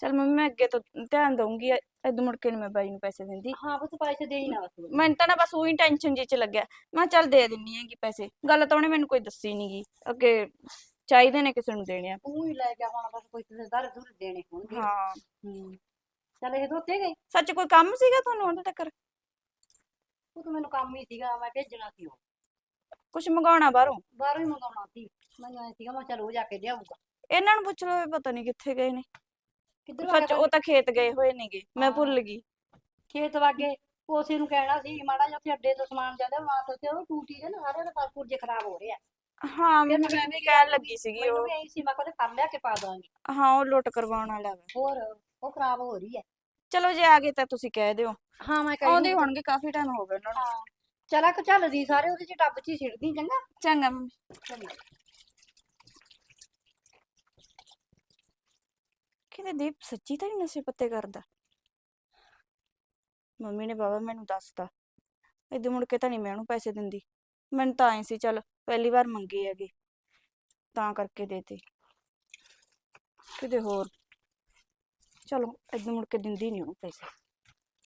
ਚਲ ਮੰਮੀ ਮੈਂ ਅੱਗੇ ਤੋਂ ਧਿਆਨ ਦਊਂਗੀ ਇਦੋਂ ਮੁੜ ਕੇ ਨੀ ਮੈਂ ਬਾਈ ਨੂੰ ਪੈਸੇ ਦਿੰਦੀ
ਹਾਂ ਪੁੱਤ ਪੈਸੇ ਦੇ ਹੀ ਨਾ ਬਸ
ਮੈਨੂੰ ਤਾਂ ਨਾ ਬਸ ਉਹੀ ਟੈਨਸ਼ਨ ਜੀ ਚ ਲੱਗਿਆ ਮੈਂ ਕਿਹਾ ਚੱਲ ਦੇ ਦਿੰਨੀ ਹੈਗੀ ਪੈਸੇ ਗੱਲ ਤਾਂ ਉਹਨੇ ਮੈਨੂੰ ਕੋਈ ਦੱਸੀ ਨਹੀਂਗੀ ਅੱਗੇ ਚਾਹੀਦੇ ਨੇ ਕਿਸੇ ਨੂੰ ਦੇਣੇ ਆ
ਤੂੰ ਹੀ ਲੈ ਗਿਆ ਹੁਣ ਬਸ ਕੋਈ ਕਿਸੇ ਦਰ ਦੁਰ ਦੇਣੇ ਹੋਣਗੇ
ਹਾਂ
ਹੂੰ ਚੱਲ ਇਹ ਧੋਤੇ ਗਏ
ਸੱਚ ਕੋਈ ਕੰਮ ਸੀਗਾ ਤੁਹਾਨੂੰ ਉਹਦੇ ਤੱਕ
ਉਹ ਤਾਂ ਮੈਨੂੰ ਕੰਮ ਹੀ ਸੀਗਾ ਮੈਂ ਭੇਜਣਾ ਸੀ ਉਹ
ਕੁਝ ਮੰਗਾਉਣਾ ਬਾਹਰੋਂ
ਬਾਹਰੋਂ ਹੀ ਮੰਗਾਉਣਾ ਸੀ ਮੈਨੂੰ ਐ ਸੀਗਾ ਮੈਂ ਚੱਲ ਉਹ ਜਾ ਕੇ ਲਿਆਊਗਾ
ਇਹਨਾਂ ਨੂੰ ਪੁੱਛ ਲਓ ਇਹ ਪਤਾ ਨਹੀਂ ਕਿੱਥੇ ਗਏ ਨੇ
ਕਿੱਧਰ
ਸੱਚ ਉਹ ਤਾਂ ਖੇਤ ਗਏ ਹੋਏ ਨੇਗੇ ਮੈਂ ਭੁੱਲ ਗਈ।
ਖੇਤ ਵਾਗੇ ਉਸੇ ਨੂੰ ਕਹਿਣਾ ਸੀ ਮਾੜਾ ਜਿਹਾ ਉੱਥੇ ਅੱਡੇ ਤੋਂ ਸਮਾਨ ਜਾਂਦਾ ਮਾਂ ਤੇ ਉਹ ਟੂਟੀ ਦੇ ਨਾ ਸਾਰੇ ਦਾ ਪਾਸਪੋਰਟ ਜੇ ਖਰਾਬ ਹੋ ਰਿਹਾ।
ਹਾਂ ਮੈਨੂੰ
ਮੈਂ
ਵੀ ਕਹਿਣ ਲੱਗੀ ਸੀਗੀ
ਮੈਨੂੰ
ਉਹ।
ਵੀ ਐਂ ਸੀ ਮੈਂ ਕਦੇ ਕਰ ਲਿਆ ਕੇ ਪਾ ਦਾਂਗੀ।
ਹਾਂ ਉਹ ਲੁੱਟ ਕਰਵਾਉਣ ਵਾਲਾ ਵਾ।
ਹੋਰ ਉਹ ਖਰਾਬ ਹੋ ਰਹੀ ਹੈ।
ਚਲੋ ਜੇ ਆ ਗਏ ਤਾਂ ਤੁਸੀਂ ਕਹਿ ਦਿਓ।
ਹਾਂ ਮੈਂ
ਆਉਂਦੇ ਹੋਣਗੇ ਕਾਫੀ ਟਾਈਮ ਹੋ ਗਿਆ ਉਹਨਾਂ ਨੂੰ।
ਚਲਾ ਕਿ ਚੱਲਦੀ ਸਾਰੇ ਉਹਦੇ ਚ ਟੱਬ ਚ ਹੀ ਸਿੱਟਦੀ ਚੰਗਾ?
ਚੰਗਾ ਮੰਮੀ। ਕਿਤੇ ਦੀਪ ਸੱਚੀ ਤਾਂ ਨਹੀਂ ਨਸ਼ੇ ਪੱਤੇ ਕਰਦਾ? ਮੰਮੀ ਨੇ ਬਾਬਾ ਮੈਨੂੰ ਦੱਸਤਾ। ਇਦੋਂ ਮੁੜ ਕੇ ਤਾਂ ਨਹੀਂ ਮੈਂ ਉਹਨੂੰ ਪੈਸੇ ਦਿੰਦੀ। ਮੈਨੂੰ ਤਾਂ ਐ ਸੀ, ਚੱਲ ਪਹਿਲੀ ਵਾਰ ਮੰਗੇ ਹੈਗੇ। ਤਾਂ ਕਰਕੇ ਦੇਤੇ। ਕਿਤੇ ਹੋਰ। ਚਲੋ ਇਦੋਂ ਮੁੜ ਕੇ ਦਿੰਦੀ ਨਹੀਂ ਉਹਨੂੰ ਪੈਸੇ।